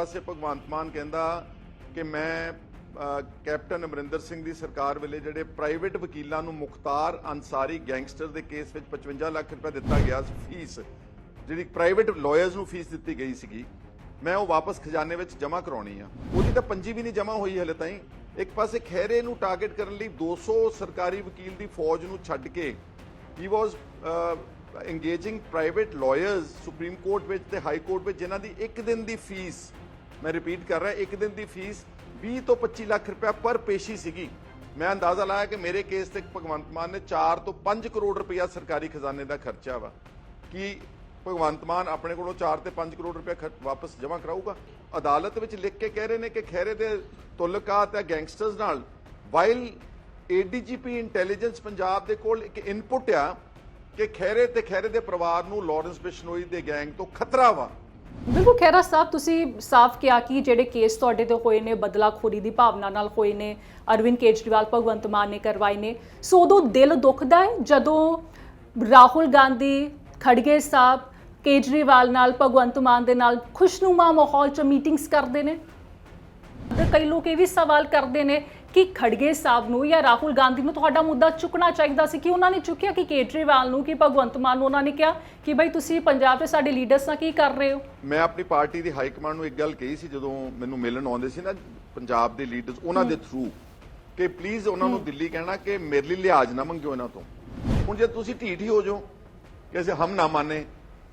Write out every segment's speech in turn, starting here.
ਪਾਸੇ ਭਗਵੰਤ ਮਾਨ ਕਹਿੰਦਾ ਕਿ ਮੈਂ ਕੈਪਟਨ ਅਮਰਿੰਦਰ ਸਿੰਘ ਦੀ ਸਰਕਾਰ ਵੇਲੇ ਜਿਹੜੇ ਪ੍ਰਾਈਵੇਟ ਵਕੀਲਾਂ ਨੂੰ ਮੁਖਤਾਰ ਅਨਸਾਰੀ ਗੈਂਗਸਟਰ ਦੇ ਕੇਸ ਵਿੱਚ 55 ਲੱਖ ਰੁਪਏ ਦਿੱਤਾ ਗਿਆ ਸੀ ਫੀਸ, ਜਿਹੜੀ ਪ੍ਰਾਈਵੇਟ ਲਾਇਰਸ ਨੂੰ ਫੀਸ ਦਿੱਤੀ ਗਈ ਸੀਗੀ, ਮੈਂ ਉਹ ਵਾਪਸ ਖਜ਼ਾਨੇ ਵਿੱਚ ਜਮ੍ਹਾਂ ਕਰਾਉਣੀ ਆ। ਉਹਦੀ ਤਾਂ ਪੰਜੀ ਵੀ ਨਹੀਂ ਜਮ੍ਹਾਂ ਹੋਈ ਹਲੇ ਤਾਈਂ। ਇੱਕ ਪਾਸੇ ਖੈਰੇ ਨੂੰ ਟਾਰਗੇਟ ਕਰਨ ਲਈ 200 ਸਰਕਾਰੀ ਵਕੀਲ ਦੀ ਫੌਜ ਨੂੰ ਛੱਡ ਕੇ he was engaging private lawyers supreme court ਵਿੱਚ ਤੇ ਹਾਈ ਕੋਰਟ ਵਿੱਚ, ਜਿਨ੍ਹਾਂ ਦੀ ਇੱਕ ਦਿਨ ਦੀ ਫੀਸ ਮੈਂ ਰਿਪੀਟ ਕਰ ਰਿਹਾ, ਇੱਕ ਦਿਨ ਦੀ ਫੀਸ 20 ਤੋਂ 25 ਲੱਖ ਰੁਪਇਆ ਪਰ ਪੇਸ਼ੀ ਸੀਗੀ। ਮੈਂ ਅੰਦਾਜ਼ਾ ਲਾਇਆ ਕਿ ਮੇਰੇ ਕੇਸ ਤੇ ਭਗਵੰਤ ਮਾਨ ਨੇ 4 ਤੋਂ 5 ਕਰੋੜ ਰੁਪਇਆ ਸਰਕਾਰੀ ਖਜ਼ਾਨੇ ਦਾ ਖਰਚਾ ਵਾ। ਕੀ ਭਗਵੰਤ ਮਾਨ ਆਪਣੇ ਕੋਲੋਂ 4 ਤੇ 5 ਕਰੋੜ ਰੁਪਇਆ ਖਰ- ਵਾਪਸ ਜਮ੍ਹਾਂ ਕਰਾਊਗਾ? ਅਦਾਲਤ ਵਿੱਚ ਲਿਖ ਕੇ ਕਹਿ ਰਹੇ ਨੇ ਕਿ ਖੈਰੇ ਦੇ ਤੁਲਕਾਤ ਹੈ ਗੈਂਗਸਟਰਸ ਨਾਲ। ਵਾਈਲ ਏਡੀਜੀਪੀ ਇੰਟੈਲੀਜੈਂਸ ਪੰਜਾਬ ਦੇ ਕੋਲ ਇੱਕ ਇਨਪੁਟ ਆ ਕਿ ਖੈਰੇ ਤੇ ਖੈਰੇ ਦੇ ਪਰਿਵਾਰ ਨੂੰ ਲਾਰੈਂਸ ਬਿਸ਼ਨੋਈ ਦੇ ਗੈਂਗ ਤੋਂ ਖਤਰਾ ਵਾ। ਬਿਲਕੁਲ ਖੈਰਾ ਸਾਹਿਬ ਤੁਸੀਂ ਸਾਫ਼ ਕਿਹਾ ਕਿ ਜਿਹੜੇ ਕੇਸ ਤੁਹਾਡੇ ਤੇ ਹੋਏ ਨੇ, ਬਦਲਾਖੋਰੀ ਦੀ ਭਾਵਨਾ ਨਾਲ ਹੋਏ ਨੇ, ਅਰਵਿੰਦ ਕੇਜਰੀਵਾਲ, ਭਗਵੰਤ ਮਾਨ ਨੇ ਕਰਵਾਏ ਨੇ, ਸੋ ਉਦੋਂ ਦਿਲ ਦੁਖਦਾ ਹੈ ਜਦੋਂ ਰਾਹੁਲ ਗਾਂਧੀ ਖੜਗੇ ਸਾਹਿਬ ਕੇਜਰੀਵਾਲ ਨਾਲ, ਭਗਵੰਤ ਮਾਨ ਦੇ ਨਾਲ, ਖੁਸ਼ਨੁਮਾ ਮਾਹੌਲ 'ਚ ਮੀਟਿੰਗਸ ਕਰਦੇ ਨੇ? ਤੇ ਕਈ ਲੋਕ ਇਹ ਵੀ ਸਵਾਲ ਕਰਦੇ ਨੇ ਕਿ ਖੜਗੇ ਸਾਹਿਬ ਨੂੰ ਜਾਂ ਰਾਹੁਲ ਗਾਂਧੀ ਨੂੰ ਤੁਹਾਡਾ ਮੁੱਦਾ ਚੁੱਕਣਾ ਚਾਹੀਦਾ ਸੀ? ਕਿ ਉਹਨਾਂ ਨੇ ਚੁੱਕਿਆ ਕਿ ਕੇਜਰੀਵਾਲ ਨੂੰ ਕਿ ਭਗਵੰਤ ਮਾਨ ਨੂੰ ਉਹਨਾਂ ਨੇ ਕਿਹਾ ਕਿ ਭਾਈ ਤੁਸੀਂ ਪੰਜਾਬ ਦੇ ਸਾਡੇ ਲੀਡਰਸ ਨਾਲ ਕੀ ਕਰ ਰਹੇ ਹੋ? ਮੈਂ ਆਪਣੀ ਪਾਰਟੀ ਦੀ ਹਾਈ ਕਮਾਂਡ ਨੂੰ ਇੱਕ ਗੱਲ ਕਹੀ ਸੀ ਜਦੋਂ ਮੈਨੂੰ ਮਿਲਣ ਆਉਂਦੇ ਸੀ ਨਾ ਪੰਜਾਬ ਦੇ ਲੀਡਰਸ ਉਹਨਾਂ ਦੇ ਥਰੂ ਕਿ ਪਲੀਜ਼ ਉਹਨਾਂ ਨੂੰ ਦਿੱਲੀ ਕਹਿਣਾ ਕਿ ਮੇਰੇ ਲਈ ਲਿਹਾਜ਼ ਨਾ ਮੰਗਿਓ ਇਹਨਾਂ ਤੋਂ। ਹੁਣ ਜੇ ਤੁਸੀਂ ਢੀਠ ਹੀ ਹੋ ਜਾਓ ਕਿ ਅਸੀਂ ਹਮ ਨਾ ਮਾਨੇ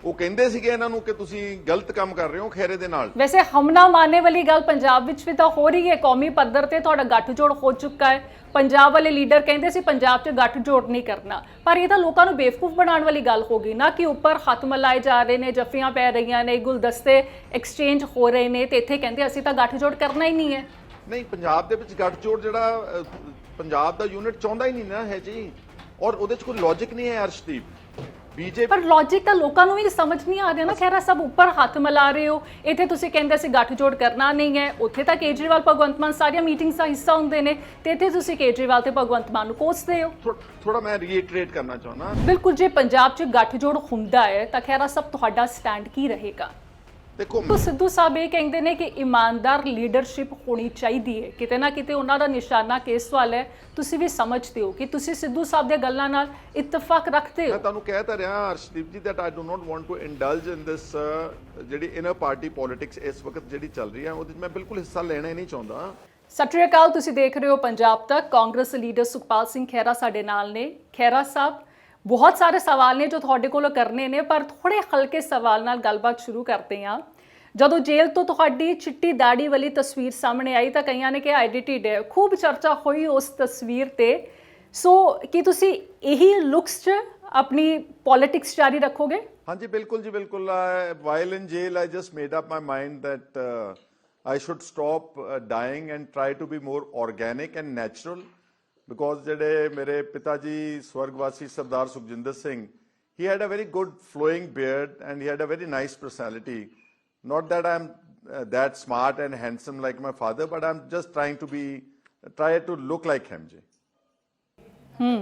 ਉਹ ਕਹਿੰਦੇ ਸੀਗੇ ਇਹਨਾਂ ਨੂੰ ਕਿ ਤੁਸੀਂ ਗਲਤ ਕੰਮ ਕਰ ਰਹੇ ਹੋ ਖੈਰੇ ਦੇ ਨਾਲ। ਵੈਸੇ ਹਮਨਾ ਮਾਨੇ ਵਾਲੀ ਗੱਲ ਪੰਜਾਬ ਵਿੱਚ ਵੀ ਤਾਂ ਹੋ ਰਹੀ ਹੈ। ਕੌਮੀ ਪੱਧਰ ਤੇ ਤੁਹਾਡਾ ਗੱਠਜੋੜ ਹੋ ਚੁੱਕਾ ਹੈ। ਪੰਜਾਬ ਵਾਲੇ ਲੀਡਰ ਕਹਿੰਦੇ ਸੀ ਪੰਜਾਬ 'ਚ ਗੱਠਜੋੜ ਨਹੀਂ ਕਰਨਾ। ਪਰ ਇਹ ਤਾਂ ਲੋਕਾਂ ਨੂੰ ਬੇਵਕੂਫ ਬਣਾਉਣ ਵਾਲੀ ਗੱਲ ਹੋ ਗਈ ਨਾ ਕਿ ਉੱਪਰ ਹੱਥ ਮਲਾਏ ਜਾ ਰਹੇ ਨੇ ਜੱਫੀਆਂ ਪੈ ਰਹੀਆਂ ਨੇ ਗੁਲਦਸਤੇ ਐਕਸਚੇਂਜ ਹੋ ਰਹੇ ਨੇ ਤੇ ਇੱਥੇ ਕਹਿੰਦੇ ਅਸੀਂ ਤਾਂ ਗੱਠਜੋੜ ਕਰਨਾ ਹੀ ਨਹੀਂ ਹੈ। ਨਹੀਂ ਪੰਜਾਬ ਦੇ ਵਿੱਚ ਗੱਠਜੋੜ ਜਿਹੜਾ ਪੰਜਾਬ ਦਾ ਯੂਨਿਟ ਚਾਹੁੰਦਾ ਹੀ ਨਹੀਂ ਨਾ ਹੈ ਜੀ। ਔਰ ਉਹਦੇ 'ਚ ਕੋਈ ਲੌਜੀਕ ਨਹੀਂ ਹੈ ਅਰਸ਼ਦੀਪ। ਬੀਜੇਪੀ ਪਰ ਲੌਜੀਕ ਤਾਂ ਲੋਕਾਂ ਨੂੰ ਵੀ ਸਮਝ ਨਹੀਂ ਆ ਰਿਹਾ ਨਾ ਖੈਰਾ ਸਭ ਉੱਪਰ ਹੱਥ ਮਿਲਾ ਰਹੇ ਹੋ। ਇੱਥੇ ਤੁਸੀਂ ਕਹਿੰਦੇ ਸੀ ਗੱਠਜੋੜ ਕਰਨਾ ਨਹੀਂ ਹੈ। ਉੱਥੇ ਤਾਂ ਕੇਜਰੀਵਾਲ ਭਗਵੰਤ ਮਾਨ ਸਾਰੀਆਂ ਮੀਟਿੰਗਸ ਦਾ ਹਿੱਸਾ ਹੁੰਦੇ ਨੇ ਤੇ ਇੱਥੇ ਤੁਸੀਂ ਕੇਜਰੀਵਾਲ ਤੇ ਭਗਵੰਤ ਮਾਨ ਨੂੰ ਕੋਸਦੇ ਹੋ। ਥੋੜਾ ਮੈਂ ਰੀਇਟਰੇਟ ਕਰਨਾ ਚਾਹੁੰਦਾ। ਬਿਲਕੁਲ ਜੇ ਪੰਜਾਬ 'ਚ ਗੱਠਜੋੜ ਹੁੰਦਾ ਹੈ ਤਾਂ ਖੈਰਾ ਸਭ ਤੁਹਾਡਾ ਸਟੈਂਡ ਕੀ ਰਹੇਗਾ? ਦੇਖੋ ਸਿੱਧੂ ਸਾਹਿਬ ਇਹ ਕਹਿੰਦੇ ਨੇ ਕਿ ਇਮਾਨਦਾਰ ਲੀਡਰਸ਼ਿਪ ਹੋਣੀ ਚਾਹੀਦੀ ਹੈ। ਕਿਤੇ ਨਾ ਕਿਤੇ ਉਹਨਾਂ ਦਾ ਨਿਸ਼ਾਨਾ ਕੇਸ ਵਾਲ ਹੈ। ਤੁਸੀਂ ਵੀ ਸਮਝਦੇ ਹੋ ਕਿ ਤੁਸੀਂ ਸਿੱਧੂ ਸਾਹਿਬ ਦੀਆਂ ਗੱਲਾਂ ਨਾਲ ਇਤਫਾਕ ਰੱਖਦੇ ਮੈਂ ਹੋ ਤੁਹਾਨੂੰ ਕਹਿ ਤਾਂ ਰਿਹਾ ਅਰਸ਼ਦੀਪ ਜੀ I do not want to indulge in this uh, ਜਿਹੜੀ ਇਨਰ ਪਾਰਟੀ ਪੋਲਿਟਿਕਸ ਇਸ ਵਕਤ ਜਿਹੜੀ ਚੱਲ ਰਹੀ ਹੈ ਉਹਦੇ 'ਚ ਮੈਂ ਬਿਲਕੁਲ ਹਿੱਸਾ ਲੈਣਾ ਹੀ ਨਹੀਂ ਚਾਹੁੰਦਾ। ਸਤਿ ਸ਼੍ਰੀ ਅਕਾਲ ਤੁਸੀਂ ਦੇਖ ਰਹੇ ਹੋ ਪੰਜਾਬ ਤੱਕ। ਕਾਂਗਰਸ ਲੀਡਰ ਸੁਖਪਾਲ ਸਿੰਘ ਖਹਿਰਾ ਸਾਡੇ ਨਾਲ ਨੇ। ਖਹਿਰਾ ਸਾਹਿਬ ਬਹੁਤ ਸਾਰੇ ਸਵਾਲ ਨੇ ਜੋ ਤੁਹਾਡੇ ਕੋਲੋਂ ਕਰਨੇ ਨੇ, ਪਰ ਥੋੜੇ ਹਲਕੇ ਸਵਾਲ ਨਾਲ ਗੱਲਬਾਤ ਸ਼ੁਰੂ ਕਰਦੇ ਹਾਂ। ਜਦੋਂ ਜੇਲ੍ਹ ਤੋਂ ਤੁਹਾਡੀ ਚਿੱਟੀ ਦਾੜੀ ਵਾਲੀ ਤਸਵੀਰ ਸਾਹਮਣੇ ਆਈ ਤਾਂ ਕਈਆਂ ਨੇ ਕਿ ਐਡਿਟਡ ਹੈ। ਖੂਬ ਚਰਚਾ ਹੋਈ ਉਸ ਤਸਵੀਰ ਤੇ। ਸੋ ਕੀ ਤੁਸੀਂ ਇਹੀ ਲੁਕਸ 'ਚ ਆਪਣੀ ਪੋਲਿਟਿਕਸ ਜਾਰੀ ਰੱਖੋਗੇ? ਹਾਂਜੀ, ਬਿਲਕੁਲ ਜੀ, ਬਿਲਕੁਲ। While in jail I just made up my mind that I should stop dyeing and try to be more organic and natural because ਜਿਹੜੇ ਮੇਰੇ ਪਿਤਾ ਜੀ ਸਵਰਗਵਾਸੀ ਸਰਦਾਰ Sukhjinder Singh he had a very good flowing beard and he had a very nice personality not that i'm uh, that smart and handsome like my father but i'm just trying to be try to look like him ji ਹੂੰ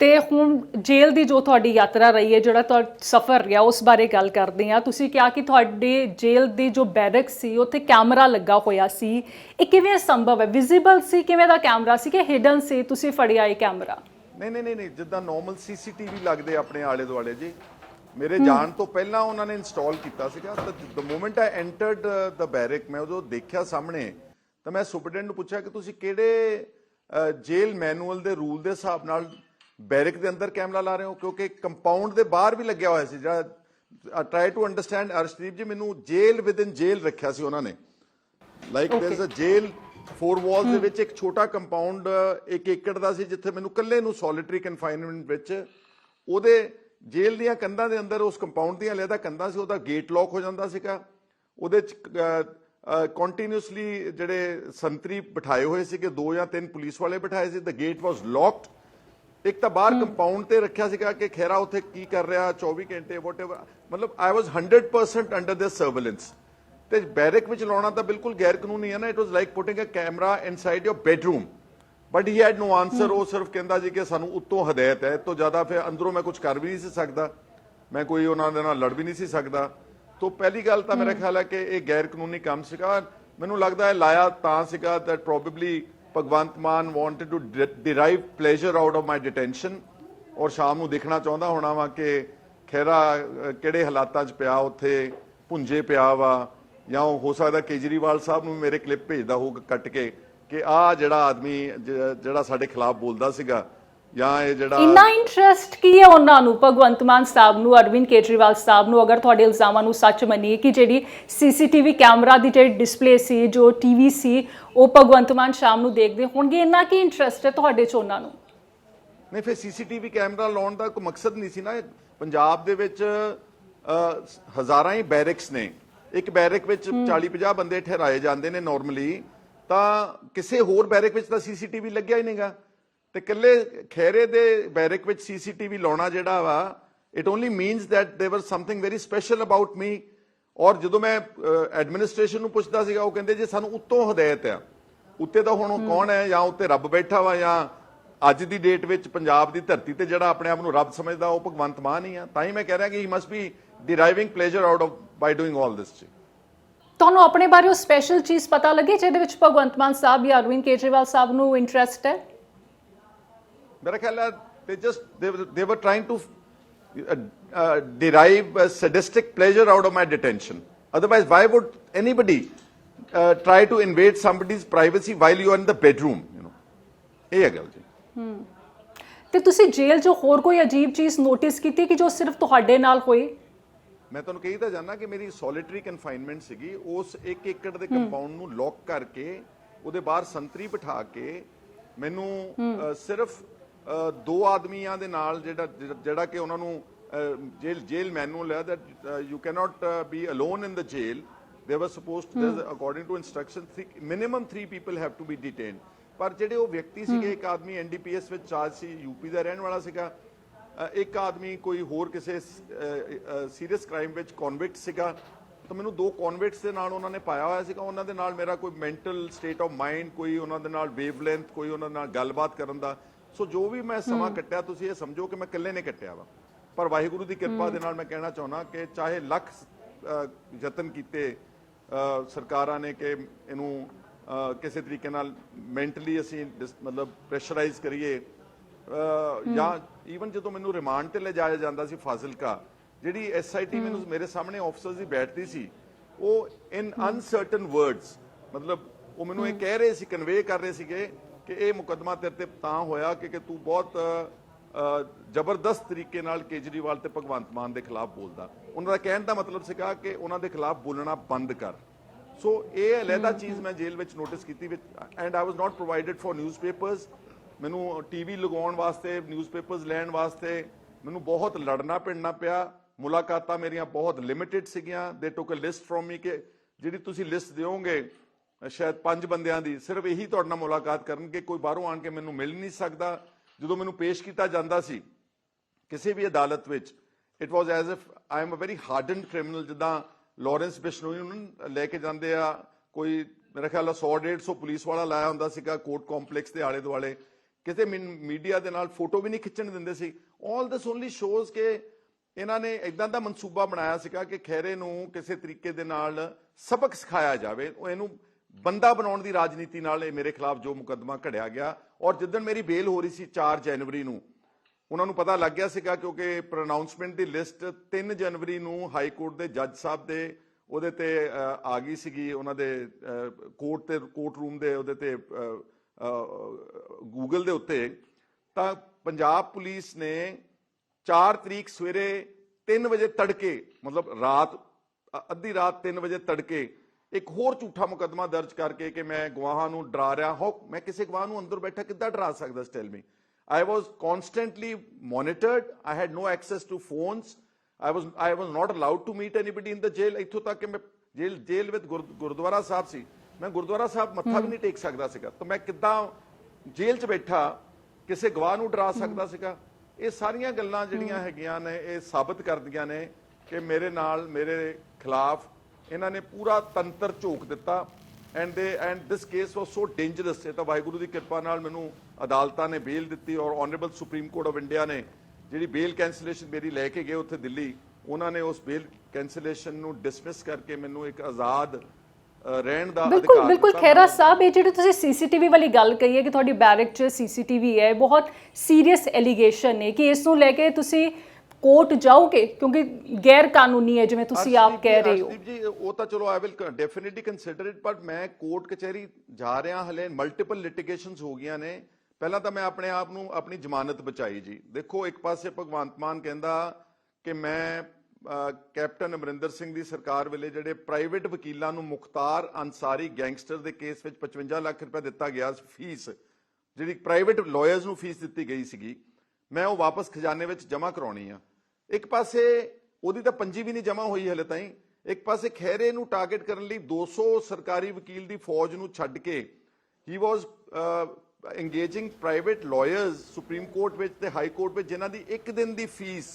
ਤੇ ਹੁਣ ਜੇਲ੍ਹ ਦੀ ਜੋ ਤੁਹਾਡੀ ਯਾਤਰਾ ਰਹੀ ਹੈ ਜਿਹੜਾ ਤੁਹਾਡਾ ਸਫ਼ਰ ਰਿਹਾ ਉਸ ਬਾਰੇ ਗੱਲ ਕਰਦੇ ਆ ਤੁਸੀਂ ਕਿਹਾ ਕਿ ਤੁਹਾਡੇ ਜੇਲ੍ਹ ਦੀ ਜੋ ਬੈਰਕ ਸੀ ਉੱਥੇ ਕੈਮਰਾ ਲੱਗਾ ਹੋਇਆ ਸੀ। ਇਹ ਕਿਵੇਂ ਸੰਭਵ ਹੈ? ਵਿਜ਼ੀਬਲ ਸੀ? ਕਿਵੇਂ ਦਾ ਕੈਮਰਾ ਸੀ ਕਿ ਹਿਡਨ ਸੀ? ਤੁਸੀਂ ਫੜਿਆ ਇਹ ਕੈਮਰਾ? ਨਹੀਂ ਨਹੀਂ ਨਹੀਂ ਜਿੱਦਾਂ ਨਾਰਮਲ ਸੀਸੀਟੀਵੀ ਲੱਗਦੇ ਆਪਣੇ ਆਲੇ ਦੁਆਲੇ ਜੀ। ਮੇਰੇ ਜਾਣ ਤੋਂ ਪਹਿਲਾਂ ਉਹਨਾਂ ਨੇ ਇੰਸਟਾਲ ਕੀਤਾ ਸੀਗਾ। ਤਾਂ the moment I entered the barrack ਮੈਂ ਉਦੋਂ ਦੇਖਿਆ ਸਾਹਮਣੇ ਤਾਂ ਮੈਂ ਸੁਪਰਡੈਂਟ ਨੂੰ ਪੁੱਛਿਆ ਕਿ ਤੁਸੀਂ ਕਿਹੜੇ ਜੇਲ ਮੈਨੂਅਲ ਦੇ ਰੂਲ ਦੇ ਹਿਸਾਬ ਨਾਲ ਬੈਰਕ ਦੇ ਅੰਦਰ ਕੈਮਰਾ ਲਾ ਰਹੇ ਹੋ ਕਿਉਂਕਿ ਕੰਪਾਊਂਡ ਦੇ ਬਾਹਰ ਵੀ ਲੱਗਿਆ ਹੋਇਆ ਸੀ ਜਿਹੜਾ ਟਰਾਈ ਟੂ ਅੰਡਰਸਟੈਂਡ ਅਰਸ਼ਦੀਪ ਜੀ ਮੈਨੂੰ ਜੇਲ ਵਿਦ ਇਨ ਜੇਲ ਰੱਖਿਆ ਸੀ ਉਹਨਾਂ ਨੇ। Like there is a jail four walls ਦੇ ਵਿੱਚ ਇੱਕ ਛੋਟਾ ਕੰਪਾਊਂਡ ਇੱਕ ਏਕੜ ਦਾ ਸੀ ਜਿੱਥੇ ਮੈਨੂੰ ਇਕੱਲੇ ਨੂੰ ਸੋਲਿਟਰੀ ਕਨਫਾਈਨਮੈਂਟ ਵਿੱਚ ਉਹਦੇ ਜੇਲ੍ਹ ਦੀਆਂ ਕੰਧਾਂ ਦੇ ਅੰਦਰ ਉਸ ਕੰਪਾਊਂਡ ਦੀਆਂ ਲਿਆਦਾ ਕੰਧਾਂ ਸੀ ਉਹਦਾ ਗੇਟ ਲੌਕ ਹੋ ਜਾਂਦਾ ਸੀਗਾ। ਉਹਦੇ ਚ ਕੰਟੀਨਿਊਸਲੀ ਜਿਹੜੇ ਸੰਤਰੀ ਬਿਠਾਏ ਹੋਏ ਸੀਗੇ ਦੋ ਜਾਂ ਤਿੰਨ ਪੁਲਿਸ ਵਾਲੇ ਬਿਠਾਏ ਸੀ ਦ ਗੇਟ ਵਾਸ ਲੌਕਡ ਇੱਕ ਤਾਂ ਬਾਹਰ ਕੰਪਾਊਂਡ ਤੇ ਰੱਖਿਆ ਸੀਗਾ ਕਿ ਖੈਰਾ ਉੱਥੇ ਕੀ ਕਰ ਰਿਹਾ 24 ਘੰਟੇ ਵਾਟਐਵਰ ਮਤਲਬ I was 100% under this surveillance ਤੇ ਬੈਰਕ ਵਿੱਚ ਲਾਉਣਾ ਤਾਂ ਬਿਲਕੁਲ ਗੈਰ ਕਾਨੂੰਨੀ ਹੈ ਨਾ it was like putting a camera inside your bedroom but he had no answer ਉਹ ਸਿਰਫ ਕਹਿੰਦਾ ਜੀ ਕਿ ਸਾਨੂੰ ਉੱਤੋਂ ਹਦਾਇਤ ਹੈ ਤੋਂ ਜ਼ਿਆਦਾ ਫਿਰ ਅੰਦਰੋਂ ਮੈਂ ਕੁਝ ਕਰ ਵੀ ਨਹੀਂ ਸੀ ਸਕਦਾ। ਮੈਂ ਕੋਈ ਉਹਨਾਂ ਦੇ ਨਾਲ ਲੜ ਵੀ ਨਹੀਂ ਸੀ ਸਕਦਾ। ਤੋਂ ਪਹਿਲੀ ਗੱਲ ਤਾਂ ਮੇਰਾ ਖਿਆਲ ਹੈ ਕਿ ਇਹ ਗੈਰ ਕਾਨੂੰਨੀ ਕੰਮ ਸੀਗਾ। ਮੈਨੂੰ ਲੱਗਦਾ ਹੈ ਲਾਇਆ ਤਾਂ ਸੀਗਾ that probably Bhagwant Mann wanted to de- derive pleasure out of my detention, ਔਰ ਸ਼ਾਮ ਨੂੰ ਦੇਖਣਾ ਚਾਹੁੰਦਾ ਹੋਣਾ ਵਾ ਕਿ ਖੈਰਾ ਕਿਹੜੇ ਹਾਲਾਤਾਂ 'ਚ ਪਿਆ, ਉੱਥੇ ਪੁੰਜੇ ਪਿਆ ਵਾ, ਜਾਂ ਉਹ ਹੋ ਸਕਦਾ ਕੇਜਰੀਵਾਲ ਸਾਹਿਬ ਨੂੰ ਮੇਰੇ ਕਲਿੱਪ ਭੇਜਦਾ ਹੋਊਗਾ ਕੱਟ ਕੇ, ਕਿ ਆਹ ਜਿਹੜਾ ਆਦਮੀ, ਜ- ਜਿਹੜਾ ਸਾਡੇ ਖਿਲਾਫ ਬੋਲਦਾ ਸੀਗਾ ਜਾਂ ਇਹ ਜਿਹੜਾ ਇੰਨਾ ਇੰਟਰਸਟ ਕੀ ਹੈ ਉਹਨਾਂ ਨੂੰ? ਭਗਵੰਤ ਮਾਨ ਸਾਹਿਬ ਨੂੰ ਅਰਵਿੰਦ ਕੇਜਰੀਵਾਲ ਸਾਹਿਬ ਨੂੰ ਅਗਰ ਤੁਹਾਡੇ ਇਲਜ਼ਾਮਾਂ ਨੂੰ ਸੱਚ ਮੰਨੀਏ ਕਿ ਜਿਹੜੀ ਸੀਸੀਟੀਵੀ ਕੈਮਰਾ ਦੀ ਜਿਹੜੀ ਡਿਸਪਲੇ ਸੀ ਜੋ ਟੀਵੀ ਸੀ ਉਹ ਭਗਵੰਤ ਮਾਨ ਸ਼ਾਮ ਨੂੰ ਦੇਖਦੇ ਹੋਣਗੇ? ਇੰਨਾ ਕੀ ਇੰਟਰਸਟ ਹੈ ਤੁਹਾਡੇ ਚ ਉਹਨਾਂ ਨੂੰ? ਨਹੀਂ ਫਿਰ ਸੀਸੀਟੀਵੀ ਕੈਮਰਾ ਲਾਉਣ ਦਾ ਕੋਈ ਮਕਸਦ ਨਹੀਂ ਸੀ ਨਾ। ਪੰਜਾਬ ਦੇ ਵਿੱਚ ਹਜ਼ਾਰਾਂ ਹੀ ਬੈਰਿਕਸ ਨੇ। ਇੱਕ ਬੈਰਿਕ ਵਿੱਚ 40 50 ਬੰਦੇ ਠਹਿਰਾਏ ਜਾਂਦੇ ਨੇ ਨਾਰਮਲੀ ਤਾਂ ਕਿਸੇ ਹੋਰ ਬੈਰਿਕ ਵਿੱਚ ਤਾਂ ਸੀਸੀਟੀਵੀ ਲੱਗਿਆ ਹੀ ਨਹੀਂਗਾ। ਤੇ ਇਕੱਲੇ ਖੈਰੇ ਦੇ ਬੈਰਿਕ ਵਿੱਚ ਸੀਸੀਟੀਵੀ ਲਾਉਣਾ ਜਿਹੜਾ ਵਾ it only means that there was something very special about me ਔਰ ਜਦੋਂ ਮੈਂ ਐਡਮਿਨਿਸਟ੍ਰੇਸ਼ਨ ਨੂੰ ਪੁੱਛਦਾ ਸੀਗਾ ਉਹ ਕਹਿੰਦੇ ਜੇ ਸਾਨੂੰ ਉੱਤੋਂ ਹਦਾਇਤ ਆ ਉੱਤੇ ਤਾਂ ਹੁਣ ਉਹ ਕੌਣ ਹੈ ਜਾਂ ਉੱਤੇ ਰੱਬ ਬੈਠਾ ਵਾ ਜਾਂ ਅੱਜ ਦੀ ਡੇਟ ਵਿੱਚ ਪੰਜਾਬ ਦੀ ਧਰਤੀ ਤੇ ਜਿਹੜਾ ਆਪਣੇ ਆਪ ਨੂੰ ਰੱਬ ਸਮਝਦਾ ਉਹ ਭਗਵੰਤ ਮਾਨ ਹੀ ਆ ਤਾਂ ਹੀ ਮੈਂ ਕਹਿ ਰਿਹਾ ਕਿ he must be deriving pleasure out of by doing all this ਤੁਹਾਨੂੰ ਆਪਣੇ ਬਾਰੇ ਉਹ ਸਪੈਸ਼ਲ ਚੀਜ਼ ਪਤਾ ਲੱਗੀ ਜਿਹਦੇ ਵਿੱਚ ਭਗਵੰਤ ਮਾਨ ਸਾਹਿਬ ਜਾਂ ਅਰਵਿੰਦ ਕੇਜਰੀਵਾਲ ਸਾਹਿਬ ਨੂੰ ਇੰਟਰਸਟ ਹੈ ਮੇਰਾ ਖਿਆਲ ਹੈ they just they were, they were trying to uh, uh, derive a sadistic pleasure out of my detention otherwise why would anybody uh, try to invade somebody's privacy while you are in the bedroom you know ਇਹ ਹੈ ਗੱਲ ਜੀ ਤੇ ਤੁਸੀਂ ਜੇਲ੍ਹ 'ਚ ਹੋਰ ਕੋਈ ਅਜੀਬ ਚੀਜ਼ ਨੋਟਿਸ ਕੀਤੀ ਕਿ ਜੋ ਸਿਰਫ ਤੁਹਾਡੇ ਨਾਲ ਹੋਈ ਮੈਂ ਤੁਹਾਨੂੰ ਕਹੀ ਤਾਂ ਜਾਨਾ ਕਿ ਮੇਰੀ ਸੋਲਿਟਰੀ ਕਨਫਾਈਨਮੈਂਟ ਸੀਗੀ ਉਸ 1 ਏਕੜ ਦੇ ਕੰਪਾਊਂਡ ਨੂੰ ਲੌਕ ਕਰਕੇ ਉਹਦੇ ਬਾਹਰ ਸੰਤਰੀ ਬਿਠਾ ਕੇ ਮੈਨੂੰ ਸਿਰਫ ਦੋ ਆਦਮੀਆਂ ਦੇ ਨਾਲ ਜਿਹੜਾ ਜਿਹੜਾ ਕਿ ਉਹਨਾਂ ਨੂੰ ਜੇਲ ਜੇਲ ਮੈਨੂਅਲ ਹੈ that you cannot be alone in the jail to there's according to instructions three, minimum 3 people have to be detained. ਪਰ ਜਿਹੜੇ ਉਹ ਵਿਅਕਤੀ ਸੀਗੇ ਇੱਕ ਆਦਮੀ ਐਨਡੀਪੀਐਸ ਵਿੱਚ ਚਾਰਜ ਸੀ ਯੂਪੀ ਦਾ ਰਹਿਣ ਵਾਲਾ ਸੀਗਾ ਇੱਕ ਆਦਮੀ ਕੋਈ ਹੋਰ ਕਿਸੇ ਸੀਰੀਅਸ ਕ੍ਰਾਈਮ ਵਿੱਚ ਕਨਵਿਕਟ ਸੀਗਾ ਤਾਂ ਮੈਨੂੰ ਦੋ ਕਨਵਿਕਟਸ ਦੇ ਨਾਲ ਉਹਨਾਂ ਨੇ ਪਾਇਆ ਹੋਇਆ ਸੀਗਾ ਉਹਨਾਂ ਦੇ ਨਾਲ ਮੇਰਾ ਕੋਈ ਮੈਂਟਲ ਸਟੇਟ ਆਫ ਮਾਈਂਡ ਕੋਈ ਉਹਨਾਂ ਦੇ ਨਾਲ ਵੇਵਲੈਂਥ ਕੋਈ ਉਹਨਾਂ ਨਾਲ ਗੱਲਬਾਤ ਕਰਨ ਦਾ ਸੋ ਜੋ ਵੀ ਮੈਂ ਸਮਾਂ ਕੱਟਿਆ ਤੁਸੀਂ ਇਹ ਸਮਝੋ ਕਿ ਮੈਂ ਇਕੱਲੇ ਨੇ ਕੱਟਿਆ ਵਾ। ਪਰ ਵਾਹਿਗੁਰੂ ਦੀ ਕਿਰਪਾ ਦੇ ਨਾਲ ਮੈਂ ਕਹਿਣਾ ਚਾਹੁੰਦਾ ਕਿ ਚਾਹੇ ਲੱਖ ਯਤਨ ਕੀਤੇ ਸਰਕਾਰਾਂ ਨੇ ਕਿ ਇਹਨੂੰ ਕਿਸੇ ਤਰੀਕੇ ਨਾਲ ਮੈਂਟਲੀ ਅਸੀਂ ਮਤਲਬ ਪ੍ਰੈਸ਼ਰਾਈਜ਼ ਕਰੀਏ ਜਾਂ ਈਵਨ ਜਦੋਂ ਮੈਨੂੰ ਰਿਮਾਂਡ ਤੇ ਲੈ ਜਾਇਆ ਜਾਂਦਾ ਸੀ ਫਾਜ਼ਿਲਕਾ ਜਿਹੜੀ ਐਸਆਈਟੀ ਮੈਨੂੰ ਮੇਰੇ ਸਾਹਮਣੇ ਆਫੀਸਰਸ ਦੀ ਬੈਠਦੀ ਸੀ ਉਹ ਇਨ ਅਨਸਰਟਨ ਵਰਡਸ ਮਤਲਬ ਉਹ ਮੈਨੂੰ ਇਹ ਕਹਿ ਰਹੇ ਸੀ ਕਨਵੇ ਕਰ ਰਹੇ ਸੀਗੇ ਕਿ ਇਹ ਮੁਕੱਦਮਾ ਤੇਰੇ ਤੇ ਤਾਂ ਹੋਇਆ ਕਿ ਕਿ ਤੂੰ ਬਹੁਤ ਜ਼ਬਰਦਸਤ ਤਰੀਕੇ ਨਾਲ ਕੇਜਰੀਵਾਲ ਤੇ ਭਗਵੰਤ ਮਾਨ ਦੇ ਖਿਲਾਫ ਬੋਲਦਾ। ਉਹਨਾਂ ਦਾ ਕਹਿਣ ਦਾ ਮਤਲਬ ਸੀਗਾ ਕਿ ਉਹਨਾਂ ਦੇ ਖਿਲਾਫ ਬੋਲਣਾ ਬੰਦ ਕਰ। ਸੋ ਇਹ ਅਲੱਗਾ ਚੀਜ਼ ਮੈਂ ਜੇਲ੍ਹ ਵਿੱਚ ਨੋਟਿਸ ਕੀਤੀ ਵਿੱਚ and I was not provided for newspapers ਮੈਨੂੰ ਟੀਵੀ ਲਗਾਉਣ ਵਾਸਤੇ ਨਿਊਜ਼ਪੇਪਰਸ ਲੈਣ ਵਾਸਤੇ ਮੈਨੂੰ ਬਹੁਤ ਲੜਨਾ ਪਿੜਨਾ ਪਿਆ। ਮੁਲਾਕਾਤਾਂ ਮੇਰੀਆਂ ਬਹੁਤ ਲਿਮਿਟਿਡ ਸੀਗੀਆਂ। ਦੇ ਟੁਕ ਅ ਲਿਸਟ ਫਰੋਮ ਮੀ ਕਿ ਜਿਹੜੀ ਤੁਸੀਂ ਲਿਸਟ ਦਿਓਗੇ ਸ਼ਾਇਦ ਪੰਜ ਬੰਦਿਆਂ ਦੀ ਸਿਰਫ ਇਹੀ ਤੁਹਾਡੇ ਨਾਲ ਮੁਲਾਕਾਤ ਕਰਨਗੇ, ਕੋਈ ਬਾਹਰੋਂ ਆਣ ਕੇ ਮੈਨੂੰ ਮਿਲ ਨਹੀਂ ਸਕਦਾ। ਜਦੋਂ ਮੈਨੂੰ ਪੇਸ਼ ਕੀਤਾ ਜਾਂਦਾ ਸੀ ਕਿਸੇ ਵੀ ਅਦਾਲਤ ਵਿੱਚ it was as if I am a very hardened criminal ਜਿੱਦਾਂ ਲਾਰੈਂਸ ਬਿਸ਼ਨੋਈ ਨੂੰ ਲੈ ਕੇ ਜਾਂਦੇ ਆ, ਕੋਈ ਮੇਰੇ ਖਿਆਲ ਨਾਲ 100 150 ਪੁਲਿਸ ਵਾਲਾ ਲਾਇਆ ਹੁੰਦਾ ਸੀਗਾ ਕੋਰਟ ਕੰਪਲੈਕਸ ਦੇ ਆਲੇ ਦੁਆਲੇ ਕਿਸੇ ਮੀਡੀਆ ਦੇ ਨਾਲ ਫੋਟੋ ਵੀ ਨਹੀਂ ਖਿੱਚਣ ਦਿੰਦੇ ਸੀ। ਆਲ ਦਿਸ ਓਨਲੀ ਸ਼ੋਜ਼ ਕਿ ਇਹਨਾਂ ਨੇ ਇਦਾਂ ਦਾ ਮਨਸੂਬਾ ਬਣਾਇਆ ਸੀਗਾ ਕਿ ਖੈਰੇ ਨੂੰ ਕਿਸੇ ਤਰੀਕੇ ਦੇ ਨਾਲ ਸਬਕ ਸਿਖਾਇਆ ਜਾਵੇ। ਉਹ ਇਹਨੂੰ ਬੰਦਾ ਬਣਾਉਣ ਦੀ ਰਾਜਨੀਤੀ ਨਾਲ ਇਹ ਮੇਰੇ ਖਿਲਾਫ ਜੋ ਮੁਕੱਦਮਾ ਘੜਿਆ ਗਿਆ ਔਰ ਜਿੱਦਣ ਮੇਰੀ ਬੇਲ ਹੋ ਰਹੀ ਸੀ 4 ਜਨਵਰੀ ਨੂੰ, ਉਹਨਾਂ ਨੂੰ ਪਤਾ ਲੱਗ ਗਿਆ ਸੀਗਾ ਕਿਉਂਕਿ ਪ੍ਰੋਨਾਂਸਮੈਂਟ ਦੀ ਲਿਸਟ 3 ਜਨਵਰੀ ਨੂੰ ਹਾਈ ਕੋਰਟ ਦੇ ਜੱਜ ਸਾਹਿਬ ਦੇ ਉਹਦੇ ਤੇ ਆ ਗਈ ਸੀਗੀ, ਉਹਨਾਂ ਦੇ ਕੋਰਟ ਤੇ ਕੋਰਟ ਰੂਮ ਦੇ ਉਹਦੇ ਤੇ ਗੂਗਲ ਦੇ ਉੱਤੇ। ਤਾਂ ਪੰਜਾਬ ਪੁਲਿਸ ਨੇ 4 ਤਰੀਕ ਸਵੇਰੇ 3 ਵਜੇ ਤੜਕੇ, ਮਤਲਬ ਰਾਤ ਅੱਧੀ ਰਾਤ 3 ਵਜੇ ਤੜਕੇ ਇੱਕ ਹੋਰ ਝੂਠਾ ਮੁਕੱਦਮਾ ਦਰਜ ਕਰਕੇ ਕਿ ਮੈਂ ਗਵਾਹਾਂ ਨੂੰ ਡਰਾ ਰਿਹਾ ਹਾਂ ਮੈਂ ਕਿਸੇ ਗਵਾਹ ਨੂੰ ਅੰਦਰ ਬੈਠਾ ਕਿੱਦਾਂ ਡਰਾ ਸਕਦਾ tell me I was constantly monitored. I had no access to phones. I was I was not allowed to meet anybody in the jail. ਇੱਥੋਂ ਤੱਕ ਕਿ ਮੈਂ ਜੇਲ੍ਹ ਜੇਲ੍ਹ ਵਿੱਚ ਗੁਰ- ਗੁਰਦੁਆਰਾ ਸਾਹਿਬ ਸੀ ਮੈਂ ਗੁਰਦੁਆਰਾ ਸਾਹਿਬ ਮੱਥਾ ਵੀ ਨਹੀਂ ਟੇਕ ਸਕਦਾ ਸੀਗਾ ਤਾਂ ਮੈਂ ਕਿੱਦਾਂ ਜੇਲ੍ਹ 'ਚ ਬੈਠਾ, ਕਿਸੇ ਗਵਾਹ ਨੂੰ ਡਰਾ ਸਕਦਾ ਸੀਗਾ ਇਹ ਸਾਰੀਆਂ ਗੱਲਾਂ ਜਿਹੜੀਆਂ ਹੈਗੀਆਂ ਨੇ, ਇਹ ਸਾਬਤ ਕਰਦੀਆਂ ਨੇ ਕਿ ਮੇਰੇ ਨਾਲ ਮੇਰੇ ਖਿਲਾਫ ਇਹਨਾਂ ਨੇ ਪੂਰਾ ਤੰਤਰ ਝੋਕ ਦਿੱਤਾ and they and this case was so dangerous ਇਹ ਤਾਂ ਵਾਹਿਗੁਰੂ ਦੀ ਕਿਰਪਾ ਨਾਲ ਮੈਨੂੰ ਅਦਾਲਤਾਂ ਨੇ ਬੇਲ ਦਿੱਤੀ ਔਰ honourable supreme court of India ਨੇ ਜਿਹੜੀ ਬੇਲ ਕੈਂਸਲੇਸ਼ਨ ਮੇਰੀ ਲੈ ਕੇ ਗਏ ਉੱਥੇ ਦਿੱਲੀ ਉਹਨਾਂ ਨੇ ਉਸ ਬੇਲ ਕੈਂਸਲੇਸ਼ਨ ਨੂੰ ਡਿਸਮਿਸ ਕਰਕੇ ਮੈਨੂੰ ਇੱਕ ਆਜ਼ਾਦ ਰਹਿਣ ਦਾ ਬਿਲਕੁਲ ਅਧਿਕਾਰ ਬਿਲਕੁਲ ਦਿੱਤਾ। ਖੈਰਾ ਸਾਹਿਬ ਇਹ ਜਿਹੜੇ ਤੁਸੀਂ ਸੀਸੀਟੀਵੀ ਵਾਲੀ ਗੱਲ ਕਹੀ ਹੈ ਕਿ ਤੁਹਾਡੀ ਬੈਰਕ 'ਚ ਸੀਸੀਟੀਵੀ ਹੈ ਬਹੁਤ ਸੀਰੀਅਸ ਐਲੀਗੇਸ਼ਨ ਹੈ ਕਿ ਇਸ ਨੂੰ ਲੈ ਕੇ ਤੁਸੀਂ ਕੋਰਟ ਜਾਓਗੇ? ਕਿਉਂਕਿ ਗੈਰ ਕਾਨੂੰਨੀ ਹੈ ਜਿਵੇਂ ਤੁਸੀਂ ਆਪ ਕਹਿ ਰਹੇ ਹੋ। ਜੀ ਉਹ ਤਾਂ ਚਲੋ I will definitely consider it but ਮੈਂ ਕੋਰਟ ਕਚਹਿਰੀ ਜਾ ਰਿਹਾ ਹਲੇ ਮਲਟੀਪਲ ਲਿਟੀਗੇਸ਼ਨਸ ਹੋ ਗਈਆਂ ਨੇ। ਪਹਿਲਾਂ ਤਾਂ ਮੈਂ ਆਪਣੇ ਆਪ ਨੂੰ ਆਪਣੀ ਜ਼ਮਾਨਤ ਬਚਾਈ ਜੀ। ਦੇਖੋ ਇੱਕ ਪਾਸੇ ਭਗਵੰਤ ਮਾਨ ਕਹਿੰਦਾ ਕਿ ਮੈਂ ਕੈਪਟਨ ਅਮਰਿੰਦਰ ਸਿੰਘ ਦੀ ਸਰਕਾਰ ਵੇਲੇ ਜਿਹੜੇ ਪ੍ਰਾਈਵੇਟ ਵਕੀਲਾਂ ਨੂੰ ਮੁਖਤਾਰ ਅਨਸਾਰੀ ਗੈਂਗਸਟਰ ਦੇ ਕੇਸ ਵਿੱਚ 55 ਲੱਖ ਰੁਪਏ ਦਿੱਤਾ ਗਿਆ ਫੀਸ ਜਿਹੜੀ ਪ੍ਰਾਈਵੇਟ ਲਾਇਰਸ ਨੂੰ ਫੀਸ ਦਿੱਤੀ ਗਈ ਸੀਗੀ। ਮੈਂ ਉਹ ਵਾਪਸ ਖਜ਼ਾਨੇ ਵਿੱਚ ਜਮ੍ਹਾਂ ਕਰਾਉਣੀ ਆ। ਇੱਕ ਪਾਸੇ ਉਹਦੀ ਤਾਂ ਪੰਜੀ ਵੀ ਨਹੀਂ ਜਮ੍ਹਾਂ ਹੋਈ ਹਲੇ ਤਾਈਂ ਇੱਕ ਪਾਸੇ ਖੈਰੇ ਨੂੰ ਟਾਰਗੇਟ ਕਰਨ ਲਈ 200 ਸਰਕਾਰੀ ਵਕੀਲ ਦੀ ਫੌਜ ਨੂੰ ਛੱਡ ਕੇ he was engaging private lawyers supreme court ਵਿੱਚ ਤੇ ਹਾਈ ਕੋਰਟ ਵਿੱਚ ਜਿਨ੍ਹਾਂ ਦੀ ਇੱਕ ਦਿਨ ਦੀ ਫੀਸ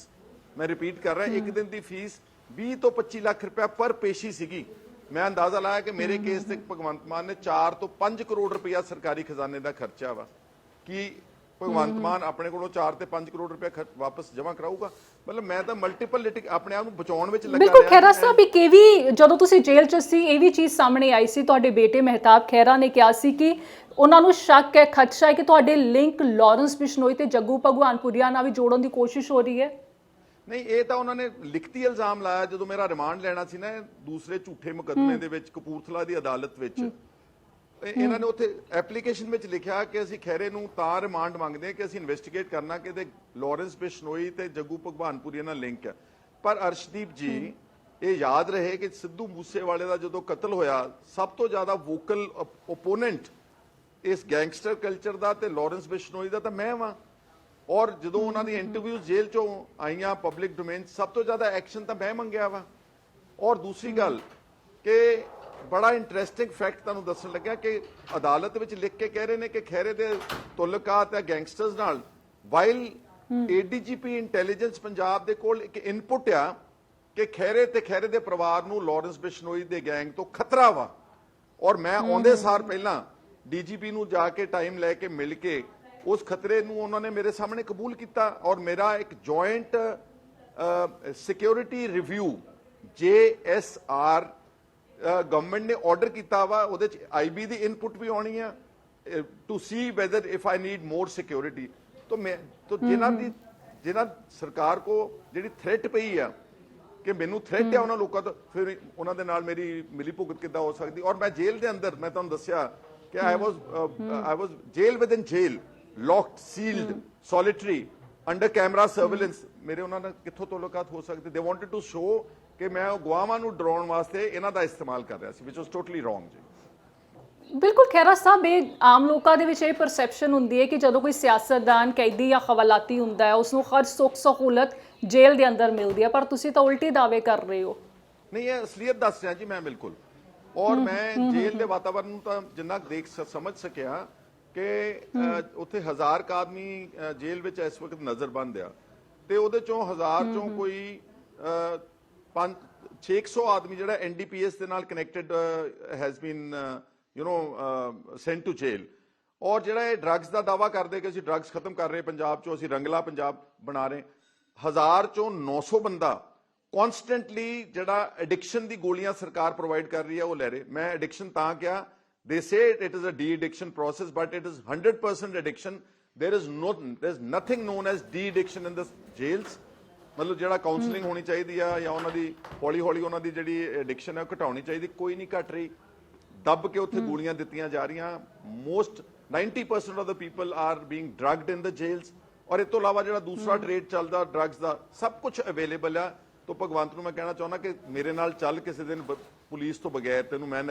ਮੈਂ ਰਿਪੀਟ ਕਰ ਰਿਹਾ ਇੱਕ ਦਿਨ ਦੀ ਫੀਸ 20 ਤੋਂ 25 ਲੱਖ ਰੁਪਏ ਪਰ ਪੇਸ਼ੀ ਸੀਗੀ। ਮੈਂ ਅੰਦਾਜ਼ਾ ਲਾਇਆ ਕਿ ਮੇਰੇ ਕੇਸ ਤੇ ਭਗਵੰਤ ਮਾਨ ਨੇ 4 ਤੋਂ 5 ਕਰੋੜ ਰੁਪਇਆ ਸਰਕਾਰੀ ਖਜ਼ਾਨੇ ਦਾ ਖਰਚਾ ਵਾ। ਕੀ ਭਗਵੰਤ ਮਾਨ ਆਪਣੇ ਕੋਲੋਂ 4 ਤੇ 5 ਕਰੋੜ ਰੁਪਏ ਵਾਪਸ ਜਮ੍ਹਾਂ ਕਰਾਊਗਾ? ਮਤਲਬ ਮੈਂ ਤਾਂ ਮਲਟੀਪਲ ਆਪਣੇ ਆਪ ਨੂੰ ਬਚਾਉਣ ਵਿੱਚ ਲੱਗਾ ਬਿਲਕੁਲ ਖੈਰਾ ਸਾਹਿਬ ਇੱਕ ਇਹ ਵੀ ਜਦੋਂ ਤੁਸੀਂ ਜੇਲ੍ਹ 'ਚ ਸੀ ਇਹ ਵੀ ਚੀਜ਼ ਸਾਹਮਣੇ ਆਈ ਸੀ ਤੁਹਾਡੇ ਬੇਟੇ ਮਹਿਤਾਬ ਖੈਰਾ ਨੇ ਕਿਹਾ ਸੀ ਕਿ ਉਹਨਾਂ ਨੂੰ ਸ਼ੱਕ ਹੈ ਖਦਸ਼ਾ ਹੈ ਕਿ ਤੁਹਾਡੇ ਲਿੰਕ ਲਾਰੈਂਸ ਬਿਸ਼ਨੋਈ ਤੇ ਜੱਗੂ ਭਗਵਾਨਪੁਰੀਆ ਨਾਲ ਵੀ ਜੋੜਨ ਦੀ ਕੋਸ਼ਿਸ਼ ਹੋ ਰਹੀ ਹੈ? ਨਹੀਂ ਇਹ ਤਾਂ ਉਹਨਾਂ ਨੇ ਲਿਖਤੀ ਇਲਜ਼ਾਮ ਲਾਇਆ ਜਦੋਂ ਮੇਰਾ ਰਿਮਾਂਡ ਲੈਣਾ ਸੀ ਨਾ ਦੂਸਰੇ ਝੂਠੇ ਮੁਕੱਦਮੇ ਦੇ ਵਿੱਚ ਕਪੂਰਥਲਾ ਦੀ ਅਦਾਲਤ ਵਿੱਚ। ਇਹ- ਇਹਨਾਂ ਨੇ ਉੱਥੇ ਐਪਲੀਕੇਸ਼ਨ ਵਿੱਚ ਲਿਖਿਆ ਕਿ ਅਸੀਂ ਖੈਰੇ ਨੂੰ ਤਾਂ ਰਿਮਾਂਡ ਮੰਗਦੇ ਹਾਂ ਕਿ ਅਸੀਂ ਇਨਵੈਸਟੀਗੇਟ ਕਰਨਾ ਕਿ ਇਹਦੇ ਲਾਰੈਂਸ ਬਿਸ਼ਨੋਈ ਤੇ ਜੱਗੂ ਭਗਵਾਨਪੁਰੀ ਨਾਲ ਲਿੰਕ ਹੈ। ਪਰ ਅਰਸ਼ਦੀਪ ਜੀ ਇਹ ਯਾਦ ਰਹੇ ਕਿ ਸਿੱਧੂ ਮੂਸੇਵਾਲੇ ਦਾ ਜਦੋਂ ਕਤਲ ਹੋਇਆ ਸਭ ਤੋਂ ਜ਼ਿਆਦਾ ਵੋਕਲ ਓਪੋਨੈਂਟ ਇਸ ਗੈਂਗਸਟਰ ਕਲਚਰ ਦਾ ਤੇ ਲਾਰੈਂਸ ਬਿਸ਼ਨੋਈ ਦਾ ਤਾਂ ਮੈਂ ਵਾਂ। ਔਰ ਜਦੋਂ ਉਹਨਾਂ ਦੀ ਇੰਟਰਵਿਊਜ਼ ਜੇਲ੍ਹ ਚੋਂ ਆਈਆਂ ਪਬਲਿਕ ਡੋਮੇਨ ਸਭ ਤੋਂ ਜ਼ਿਆਦਾ ਐਕਸ਼ਨ ਤਾਂ ਮੈਂ ਮੰਗਿਆ ਵਾ। ਔਰ ਦੂਸਰੀ ਗੱਲ ਕਿ ਬੜਾ ਇੰਟਰਸਟਿੰਗ ਫੈਕਟ ਤੁਹਾਨੂੰ ਦੱਸਣ ਲੱਗਿਆ ਕਿ ਅਦਾਲਤ ਵਿੱਚ ਲਿਖ ਕੇ ਕਹਿ ਰਹੇ ਨੇ ਕਿ ਖੈਰੇ ਦੇ ਤੁਲਕਾਤ ਹੈ ਗੈਂਗਸਟਰਸ ਨਾਲ ਵਾਈਲ ਏਡੀਜੀਪੀ ਇੰਟੈਲੀਜੈਂਸ ਪੰਜਾਬ ਦੇ ਕੋਲ ਇੱਕ ਇਨਪੁਟ ਆ ਕਿ ਖੈਰੇ ਤੇ ਖੈਰੇ ਦੇ ਪਰਿਵਾਰ ਨੂੰ ਲਾਰੈਂਸ ਬਿਸ਼ਨੋਈ ਦੇ ਗੈਂਗ ਤੋਂ ਖਤਰਾ ਵਾ। ਔਰ ਮੈਂ ਆਉਂਦੇ ਸਾਰ ਪਹਿਲਾਂ ਡੀਜੀਪੀ ਨੂੰ ਜਾ ਕੇ ਟਾਈਮ ਲੈ ਕੇ ਮਿਲ ਕੇ ਉਸ ਖਤਰੇ ਨੂੰ ਉਹਨਾਂ ਨੇ ਮੇਰੇ ਸਾਹਮਣੇ ਕਬੂਲ ਕੀਤਾ ਔਰ ਮੇਰਾ ਇੱਕ joint security review JSR government ਨੇ ਆਰਡਰ ਕੀਤਾ ਵਾ ਉਹਦੇ ਚ ਆਈਬੀ ਦੀ ਇਨਪੁਟ ਵੀ ਆਉਣੀ ਆ to see whether if I need more security ਤਾਂ ਮੈਂ ਤਾਂ ਜਿਨ੍ਹਾਂ ਦੀ ਜਿਨ੍ਹਾਂ ਸਰਕਾਰ ਕੋ ਜਿਹੜੀ ਥ੍ਰੈਟ ਪਈ ਆ ਕਿ ਮੈਨੂੰ ਥ੍ਰੈਟ ਆ ਉਹਨਾਂ ਲੋਕਾਂ ਤੋਂ ਫਿਰ ਉਹਨਾਂ ਦੇ ਨਾਲ ਮੇਰੀ ਮਿਲੀ ਭੁਗਤ ਕਿੱਦਾਂ ਹੋ ਸਕਦੀ? ਔਰ ਮੈਂ ਜੇਲ੍ਹ ਦੇ ਅੰਦਰ ਮੈਂ ਤੁਹਾਨੂੰ ਦੱਸਿਆ ਕਿ I was I was jail with in jail locked sealed solitary under camera surveillance ਮੇਰੇ ਉਹਨਾਂ ਨਾਲ ਕਿੱਥੋਂ ਤੋਲਕਾਤ ਹੋ ਸਕਦੇ? ਦੇ ਵਾਂਟਡ ਟੂ ਸ਼ੋ ਕਿ ਮੈਂ ਉਹ ਗਵਾਹਾਂ ਨੂੰ ਡਰਾਉਣ ਵਾਸਤੇ ਇਹਨਾਂ ਦਾ ਇਸਤੇਮਾਲ ਕਰ ਰਿਹਾ ਸੀ ਵਿਚ ਵਾਸ ਟੋਟਲੀ ਰੋਂਗ ਜੀ। ਬਿਲਕੁਲ ਖੈਰਾ ਸਾਹਿਬ ਇਹ ਆਮ ਲੋਕਾਂ ਦੇ ਵਿੱਚ ਇਹ ਪਰਸੈਪਸ਼ਨ ਹੁੰਦੀ ਹੈ ਕਿ ਜਦੋਂ ਕੋਈ ਸਿਆਸਤਦਾਨ ਕੈਦੀ ਜਾਂ ਖਵਾਲਾਤੀ ਹੁੰਦਾ ਹੈ ਉਸ ਨੂੰ ਹਰ ਸੁੱਖ ਸਹੂਲਤ ਜੇਲ੍ਹ ਦੇ ਅੰਦਰ ਮਿਲਦੀ ਹੈ ਪਰ ਤੁਸੀਂ ਤਾਂ ਉਲਟੀ ਦਾਅਵੇ ਕਰ ਰਹੇ ਹੋ। ਨਹੀਂ ਇਹ ਅਸਲੀਅਤ ਦੱਸ ਰਿਹਾ ਜੀ ਮੈਂ ਬਿਲਕੁਲ। ਔਰ ਮੈਂ ਜੇਲ੍ਹ ਦੇ ਵਾਤਾਵਰਣ ਨੂੰ ਤਾਂ ਜਿੰਨਾ ਦੇਖ ਸਮਝ ਸਕਿਆ ਕਿ ਉੱਥੇ ਹਜ਼ਾਰ ਕੁ ਆਦਮੀ ਜੇਲ੍ਹ ਵਿੱਚ ਇਸ ਵਕਤ ਨਜ਼ਰਬੰਦ ਆ ਤੇ ਉਹਦੇ ਚੋਂ ਹਜ਼ਾਰ ਚੋਂ ਕੋਈ 600 ਆਦਮੀ ਜਿਹੜਾ ਐਨਡੀਪੀਐਸ ਦੇ ਨਾਲ connected has been you know sent to jail ਔਰ ਜਿਹੜਾ ਇਹ ਡਰੱਗਸ ਦਾ ਦਾਵਾ ਕਰਦੇ ਕਿ ਅਸੀਂ ਡਰੱਗਸ ਖਤਮ ਕਰ ਰਹੇ ਪੰਜਾਬ ਚੋਂ ਅਸੀਂ ਰੰਗਲਾ ਪੰਜਾਬ ਬਣਾ ਰਹੇ ਹਜ਼ਾਰ ਚੋਂ 900 ਬੰਦਾ ਕਨਸਟੈਂਟਲੀ ਜਿਹੜਾ ਐਡਿਕਸ਼ਨ ਦੀ ਗੋਲੀਆਂ ਸਰਕਾਰ ਪ੍ਰੋਵਾਈਡ ਕਰ ਰਹੀ ਹੈ ਉਹ ਲੈ ਰਹੇ ਮੈਂ ਐਡਿਕਸ਼ਨ ਤਾਂ ਕਿਹਾ they say it is a de addiction process but it is 100% addiction there is no, there is nothing known as de addiction in the jails. ਮਤਲਬ ਜਿਹੜਾ ਕਾਉਂਸਲਿੰਗ ਹੋਣੀ ਚਾਹੀਦੀ ਆ ਜਾਂ ਉਹਨਾਂ ਦੀ ਹੌਲੀ ਹੌਲੀ ਉਹਨਾਂ ਦੀ ਜਿਹੜੀ ਐਡਿਕਸ਼ਨ ਹੈ ਉਹ ਘਟਾਉਣੀ ਚਾਹੀਦੀ। ਕੋਈ ਨਹੀਂ ਘਟ ਰਹੀ। ਦੱਬ ਕੇ ਉੱਥੇ ਗੋਲੀਆਂ ਦਿੱਤੀਆਂ ਜਾ ਰਹੀਆਂ। Most 90% of the people are being drugged in the jails ਔਰ ਇਹ ਤੋਂ ਇਲਾਵਾ ਜਿਹੜਾ ਦੂਸਰਾ ਟ੍ਰੇਡ ਚੱਲਦਾ ਡਰੱਗਸ ਦਾ ਸਭ ਕੁਝ ਅਵੇਲੇਬਲ ਆ। ਤੋਂ ਭਗਵੰਤ ਨੂੰ ਮੈਂ ਕਹਿਣਾ ਚਾਹੁੰਦਾ ਕਿ ਮੇਰੇ ਨਾਲ ਚੱਲ ਕਿਸੇ ਦਿਨ ਪੁਲਿਸ ਤੋਂ ਬਗੈਰ ਤੈਨੂੰ ਮੈਂ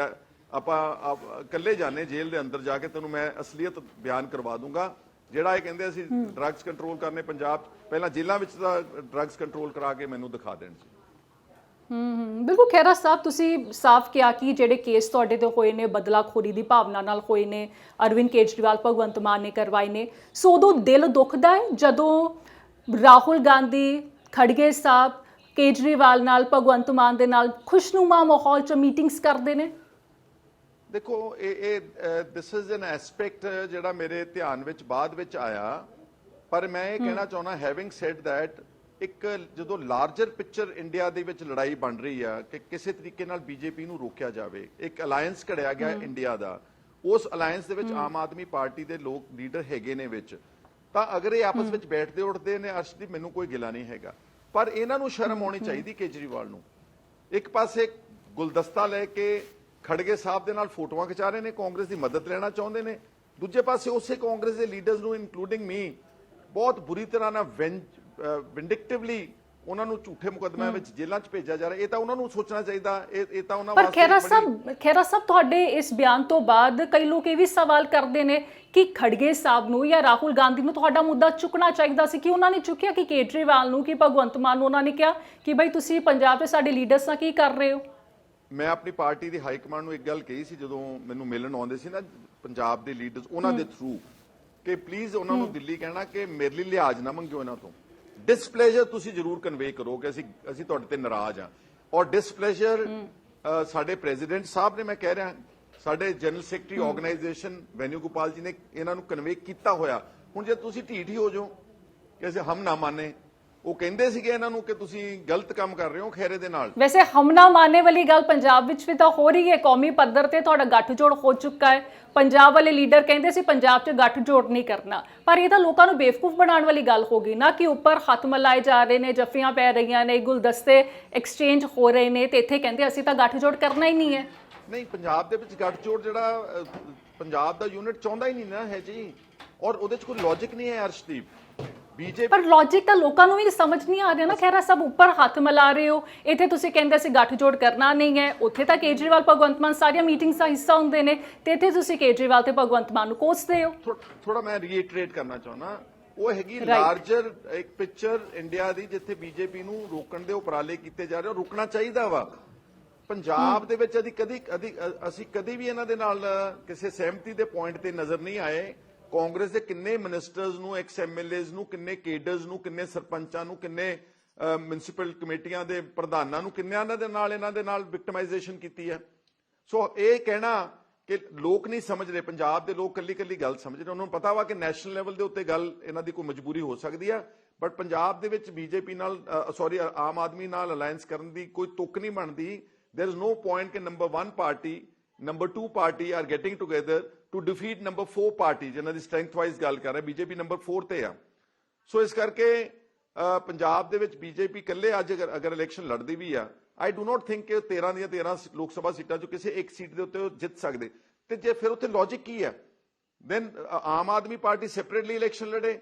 ਆਪ- ਇਕੱਲੇ ਜਾਣੇ ਜੇਲ੍ਹ ਦੇ ਅੰਦਰ ਜਾ ਕੇ ਤੈਨੂੰ ਮੈਂ ਅਸਲੀਅਤ ਬਿਆਨ ਕਰਵਾ ਦੂੰਗਾ। ਜਿਹੜਾ ਇਹ ਕਹਿੰਦੇ ਅਸੀਂ ਡਰੱਗਸ ਕੰਟਰੋਲ ਕਰਨੇ ਪੰਜਾਬ ਪਹਿਲਾਂ ਜੇਲ੍ਹਾਂ ਵਿੱਚ ਤਾਂ ਡਰੱਗਸ ਕੰਟਰੋਲ ਕਰਾ ਕੇ ਮੈਨੂੰ ਦਿਖਾ ਦੇਣ ਜੀ ਹਮ, ਬਿਲਕੁਲ ਖੈਰਾ ਸਾਹਿਬ ਤੁਸੀਂ ਸਾਫ਼ ਕਿਹਾ ਕਿ ਜਿਹੜੇ ਕੇਸ ਤੁਹਾਡੇ ਤੇ ਹੋਏ ਨੇ ਬਦਲਾਖੋਰੀ ਦੀ ਭਾਵਨਾ ਨਾਲ ਹੋਏ ਨੇ ਅਰਵਿੰਦ ਕੇਜਰੀਵਾਲ ਭਗਵੰਤ ਮਾਨ ਨੇ ਕਰਵਾਏ ਨੇ। ਸੋ ਉਦੋਂ ਦਿਲ ਦੁਖਦਾ ਹੈ ਜਦੋਂ ਰਾਹੁਲ ਗਾਂਧੀ ਖੜਗੇ ਸਾਹਿਬ ਕੇਜਰੀਵਾਲ ਨਾਲ ਭਗਵੰਤ ਮਾਨ ਦੇ ਨਾਲ ਖੁਸ਼ਨੁਮਾ ਮਾਹੌਲ 'ਚ ਮੀਟਿੰਗਸ ਕਰਦੇ ਨੇ? ਦੇਖੋ ਇਹ ਇਹ ਦਿਸ ਇਜ਼ ਐਨ ਐਸਪੈਕਟ ਜਿਹੜਾ ਮੇਰੇ ਧਿਆਨ ਵਿੱਚ ਬਾਅਦ ਵਿੱਚ ਆਇਆ। ਪਰ ਮੈਂ ਇਹ ਕਹਿਣਾ ਚਾਹੁੰਦਾ ਹੈਵਿੰਗ ਸੈਡ ਥੈਟ ਇੱਕ ਜਦੋਂ ਲਾਰਜਰ ਪਿਕਚਰ ਇੰਡੀਆ ਦੇ ਵਿੱਚ ਲੜਾਈ ਬਣ ਰਹੀ ਆ ਕਿ ਕਿਸੇ ਤਰੀਕੇ ਨਾਲ ਬੀਜੇਪੀ ਨੂੰ ਰੋਕਿਆ ਜਾਵੇ ਇੱਕ ਅਲਾਈਅੰਸ ਘੜਿਆ ਗਿਆ ਇੰਡੀਆ ਦਾ ਉਸ ਅਲਾਈਅੰਸ ਦੇ ਵਿੱਚ ਆਮ ਆਦਮੀ ਪਾਰਟੀ ਦੇ ਲੋਕ ਲੀਡਰ ਹੈਗੇ ਨੇ ਵਿੱਚ। ਤਾਂ ਅਗਰ ਇਹ ਆਪਸ ਵਿੱਚ ਬੈਠਦੇ ਉੱਠਦੇ ਨੇ ਅਰਸ਼ਦੀਪ ਮੈਨੂੰ ਕੋਈ ਗਿਲਾ ਨਹੀਂ ਹੈਗਾ। ਪਰ ਇਹਨਾਂ ਨੂੰ ਸ਼ਰਮ ਆਉਣੀ ਚਾਹੀਦੀ ਕੇਜਰੀਵਾਲ ਨੂੰ। ਇੱਕ ਪਾਸੇ ਗੁਲਦਸਤਾ ਲੈ ਕੇ ਖੜਗੇ ਸਾਹਿਬ ਦੇ ਨਾਲ ਫੋਟੋਆਂ ਖਿਚਾ ਰਹੇ ਨੇ ਕਾਂਗਰਸ ਦੀ ਮਦਦ ਲੈਣਾ ਚਾਹੁੰਦੇ ਨੇ। ਦੂਜੇ ਪਾਸੇ ਉਸੇ ਕਾਂਗਰਸ ਦੇ ਲੀਡਰਸ ਨੂੰ ਇਨਕਲੂਡਿੰਗ ਮੀ ਬਹੁਤ ਬੁਰੀ ਤਰ੍ਹਾਂ ਨਾਲ ਵਿੰਡਿਕਟਿਵਲੀ ਉਹਨਾਂ ਨੂੰ ਝੂਠੇ ਮੁਕੱਦਮਿਆਂ ਵਿੱਚ ਜੇਲ੍ਹਾਂ 'ਚ ਭੇਜਿਆ ਜਾ ਰਿਹਾ। ਇਹ ਤਾਂ ਉਹਨਾਂ ਨੂੰ ਸੋਚਣਾ ਚਾਹੀਦਾ ਇਹ ਇਹ ਤਾਂ ਉਹਨਾਂ ਪਰ ਵਾਸਤੇ ਖੇਰਾ ਬੜੀ- ਸਾਹਿਬ ਖੇਰਾ ਸਾਹਿਬ ਤੁਹਾਡੇ ਇਸ ਬਿਆਨ ਤੋਂ ਬਾਅਦ ਕਈ ਲੋਕ ਇਹ ਵੀ ਸਵਾਲ ਕਰਦੇ ਨੇ ਕਿ ਖੜਗੇ ਸਾਹਿਬ ਨੂੰ ਜਾਂ ਰਾਹੁਲ ਗਾਂਧੀ ਨੂੰ ਤੁਹਾਡਾ ਮੁੱਦਾ ਚੁੱਕਣਾ ਚਾਹੀਦਾ ਸੀ। ਕਿ ਉਹਨਾਂ ਨੇ ਚੁੱਕਿਆ ਕਿ ਕੇਜਰੀਵਾਲ ਨੂੰ ਕਿ ਭਗਵੰਤ ਮਾਨ ਨੂੰ ਉਹਨਾਂ ਨੇ ਕਿਹਾ ਕਿ ਭਾਈ ਤੁਸੀਂ ਪੰਜਾਬ ਦੇ ਸਾਡੇ ਲੀਡਰਸ ਨਾਲ ਕੀ ਕਰ ਰਹੇ ਹੋ? ਮੈਂ ਆਪਣੀ ਪਾਰਟੀ ਦੀ ਹਾਈ ਕਮਾਂਡ ਨੂੰ ਇੱਕ ਗੱਲ ਕਹੀ ਸੀ ਜਦੋਂ ਮੈਨੂੰ ਮਿਲਣ ਆਉਂਦੇ ਸੀ ਨਾ ਪੰਜਾਬ ਦੇ ਲੀਡਰਸ ਉਹਨਾਂ ਦੇ ਥਰੂ ਕਿ ਪਲੀਜ਼ ਉਹਨਾਂ ਨੂੰ ਦਿੱਲੀ ਕਹਿਣਾ ਕਿ ਮੇਰੇ ਲਈ ਲਿਹਾਜ਼ ਨਾ ਮੰਗਿਓ ਇਹਨਾਂ ਤੋਂ। ਡਿਸਪਲੇਜਰ ਤੁਸੀਂ ਜ਼ਰੂਰ ਕਨਵੇ ਕਰੋ ਕਿ ਅਸੀਂ ਅਸੀਂ ਤੁਹਾਡੇ ਤੇ ਨਾਰਾਜ਼ ਆ ਔਰ ਡਿਸਪਲੇਜਰ ਸਾਡੇ ਪ੍ਰੈਜ਼ੀਡੈਂਟ ਸਾਹਿਬ ਨੇ ਮੈਂ ਕਹਿ ਰਿਹਾ ਸਾਡੇ general secretary organisation Venu Gopal ji ਨੇ ਇਹਨਾਂ ਨੂੰ ਕਨਵੇ ਕੀਤਾ ਹੋਇਆ। ਹੁਣ ਜੇ ਤੁਸੀਂ ਢੀਠ ਹੀ ਹੋ ਜਾਓ ਕਿ ਅਸੀਂ ਹਮ ਨਾ ਮਾਨੇ ਉਹ ਕਹਿੰਦੇ ਸੀਗੇ ਇਹਨਾਂ ਨੂੰ ਕਿ ਤੁਸੀਂ ਗਲਤ ਕੰਮ ਕਰ ਰਹੇ ਹੋ ਖੈਰੇ ਦੇ ਨਾਲ। ਵੈਸੇ ਹਮਨਾ ਮਾਰਨੇ ਵਾਲੀ ਗੱਲ ਪੰਜਾਬ ਵਿੱਚ ਵੀ ਤਾਂ ਹੋ ਰਹੀ ਹੈ। ਕੌਮੀ ਪੱਧਰ ਤੇ ਤੁਹਾਡਾ ਗੱਠਜੋੜ ਹੋ ਚੁੱਕਾ ਹੈ। ਪੰਜਾਬ ਵਾਲੇ ਲੀਡਰ ਕਹਿੰਦੇ ਸੀ ਪੰਜਾਬ 'ਚ ਗੱਠਜੋੜ ਨਹੀਂ ਕਰਨਾ। ਪਰ ਇਹ ਤਾਂ ਲੋਕਾਂ ਨੂੰ ਬੇਵਕੂਫ ਬਣਾਉਣ ਵਾਲੀ ਗੱਲ ਹੋ ਗਈ ਨਾ ਕਿ ਉੱਪਰ ਹੱਥ ਮਲਾਏ ਜਾ ਰਹੇ ਨੇ ਜੱਫੀਆਂ ਪੈ ਰਹੀਆਂ ਨੇ ਗੁਲਦਸਤੇ ਐਕਸਚੇਂਜ ਹੋ ਰਹੇ ਨੇ ਤੇ ਇੱਥੇ ਕਹਿੰਦੇ ਅਸੀਂ ਤਾਂ ਗੱਠਜੋੜ ਕਰਨਾ ਹੀ ਨਹੀਂ ਹੈ। ਨਹੀਂ ਪੰਜਾਬ ਦੇ ਵਿੱਚ ਗੱਠਜੋੜ ਜਿਹੜਾ ਅਹ, ਪੰਜਾਬ ਦਾ ਯੂਨਿਟ ਚਾਹੁੰਦਾ ਹੀ ਨਹੀਂ ਨਾ ਹੈ ਜੀ। ਔਰ ਉਹਦੇ 'ਚ ਕੋਈ ਲੌਜੀਕ ਨਹੀਂ ਹੈ ਅਰਸ਼ਦੀਪ। ਬੀਜੇਪੀ ਪਰ ਲੌਜੀਕ ਤਾਂ ਲੋਕਾਂ ਨੂੰ ਵੀ ਸਮਝ ਨਹੀਂ ਆ ਰਿਹਾ ਨਾ ਖੈਰਾ ਸਭ ਉੱਪਰ ਹੱਥ ਮਿਲਾ ਰਹੇ ਹੋ। ਇੱਥੇ ਤੁਸੀਂ ਕਹਿੰਦੇ ਸੀ ਗੱਠਜੋੜ ਕਰਨਾ ਨਹੀਂ ਹੈ। ਉੱਥੇ ਤਾਂ ਕੇਜਰੀਵਾਲ ਭਗਵੰਤ ਮਾਨ ਸਾਰੀਆਂ ਮੀਟਿੰਗਸ ਦਾ ਹਿੱਸਾ ਹੁੰਦੇ ਨੇ। ਤੇ ਇੱਥੇ ਤੁਸੀਂ ਕੇਜਰੀਵਾਲ ਤੇ ਭਗਵੰਤ ਮਾਨ ਨੂੰ ਕੋਸਦੇ ਹੋ। ਥੋੜਾ ਮੈਂ ਰੀਇਟਰੇਟ ਕਰਨਾ ਚਾਹੁੰਦਾ। ਉਹ ਹੈਗੀ. ਲਾਰਜਰ ਇੱਕ ਪਿਕਚਰ ਇੰਡੀਆ ਦੀ ਜਿੱਥੇ ਬੀਜੇਪੀ ਨੂੰ ਰੋਕਣ ਦੇ ਉਪਰਾਲੇ ਕੀਤੇ ਜਾ ਰਹੇ ਰੁਕਣਾ ਚਾਹੀਦਾ ਵਾ। ਪੰਜਾਬ ਦੇ ਵਿੱਚ ਅਧਿ ਕਦੀ ਅਸੀਂ ਕਦੀ ਵੀ ਇਹਨਾਂ ਦੇ ਨਾਲ ਕਿਸੇ ਸਹਿਮਤੀ ਦੇ ਪੁਆਇੰਟ ਤੇ ਨਜ਼ਰ ਨਹੀਂ ਆਏ। ਕਾਂਗਰਸ ਦੇ ਕਿੰਨੇ ਮਿਨਿਸਟਰਸ ਨੂੰ ਐਕਸ ਐਮਐਲਏਜ਼ ਨੂੰ ਕਿੰਨੇ ਕੇਡਰਸ ਨੂੰ ਕਿੰਨੇ ਸਰਪੰਚਾਂ ਨੂੰ ਕਿੰਨੇ ਮਿਊਨਿਸਪਲ ਕਮੇਟੀਆਂ ਦੇ ਪ੍ਰਧਾਨਾਂ ਨੂੰ ਕਿੰਨਿਆਂ ਇਹਨਾਂ ਦੇ ਨਾਲ ਇਹਨਾਂ ਦੇ ਨਾਲ ਵਿਕਟਮਾਈਜੇਸ਼ਨ ਕੀਤੀ ਹੈ ਸੋ ਇਹ ਕਹਿਣਾ ਕਿ ਲੋਕ ਨਹੀਂ ਸਮਝ ਰਹੇ ਪੰਜਾਬ ਦੇ ਲੋਕ ਕੱਲੀ ਕੱਲੀ ਗੱਲ ਸਮਝ ਰਹੇ ਉਹਨਾਂ ਨੂੰ ਪਤਾ ਵਾ ਕਿ ਨੈਸ਼ਨਲ ਲੈਵਲ ਦੇ ਉੱਤੇ ਗੱਲ ਇਹਨਾਂ ਦੀ ਕੋਈ ਮਜਬੂਰੀ ਹੋ ਸਕਦੀ ਆ ਬਟ ਪੰਜਾਬ ਦੇ ਵਿੱਚ ਬੀਜੇਪੀ ਨਾਲ ਸੌਰੀ ਆਮ ਆਦਮੀ ਨਾਲ ਅਲਾਈਅੰਸ ਕਰਨ ਦੀ ਕੋਈ ਤੁਕ ਨਹੀਂ ਬਣਦੀ देयर इज नो ਪੋਇੰਟ ਕਿ number 1 party number 2 party are getting together to defeat number 4 party ਜਿਨ੍ਹਾਂ ਦੀ ਸਟਰੈਂਥ ਵਾਈਜ਼ ਗੱਲ ਕਰ ਰਿਹਾ ਬੀਜੇਪੀ ਨੰਬਰ 4 ਤੇ ਆ। ਸੋ ਇਸ ਕਰਕੇ ਪੰਜਾਬ ਦੇ ਵਿੱਚ ਬੀਜੇਪੀ ਇਕੱਲੇ ਅੱਜ ਅਗਰ ਇਲੈਕਸ਼ਨ ਲੜਦੀ ਵੀ ਆ ਆਈ ਡੂ ਨਾਟ ਥਿੰਕ ਕਿ ਉਹ 13 ਦੀਆਂ 13 ਲੋਕ ਸਭਾ ਸੀਟਾਂ ਚੋਂ ਕਿਸੇ ਇੱਕ ਸੀਟ ਦੇ ਉੱਤੇ ਉਹ ਜਿੱਤ ਸਕਦੇ। ਤੇ ਜੇ ਫਿਰ ਉੱਥੇ ਲੌਜੀਕ ਕੀ ਹੈ then Aam Aadmi Party separately election ਲੜੇ,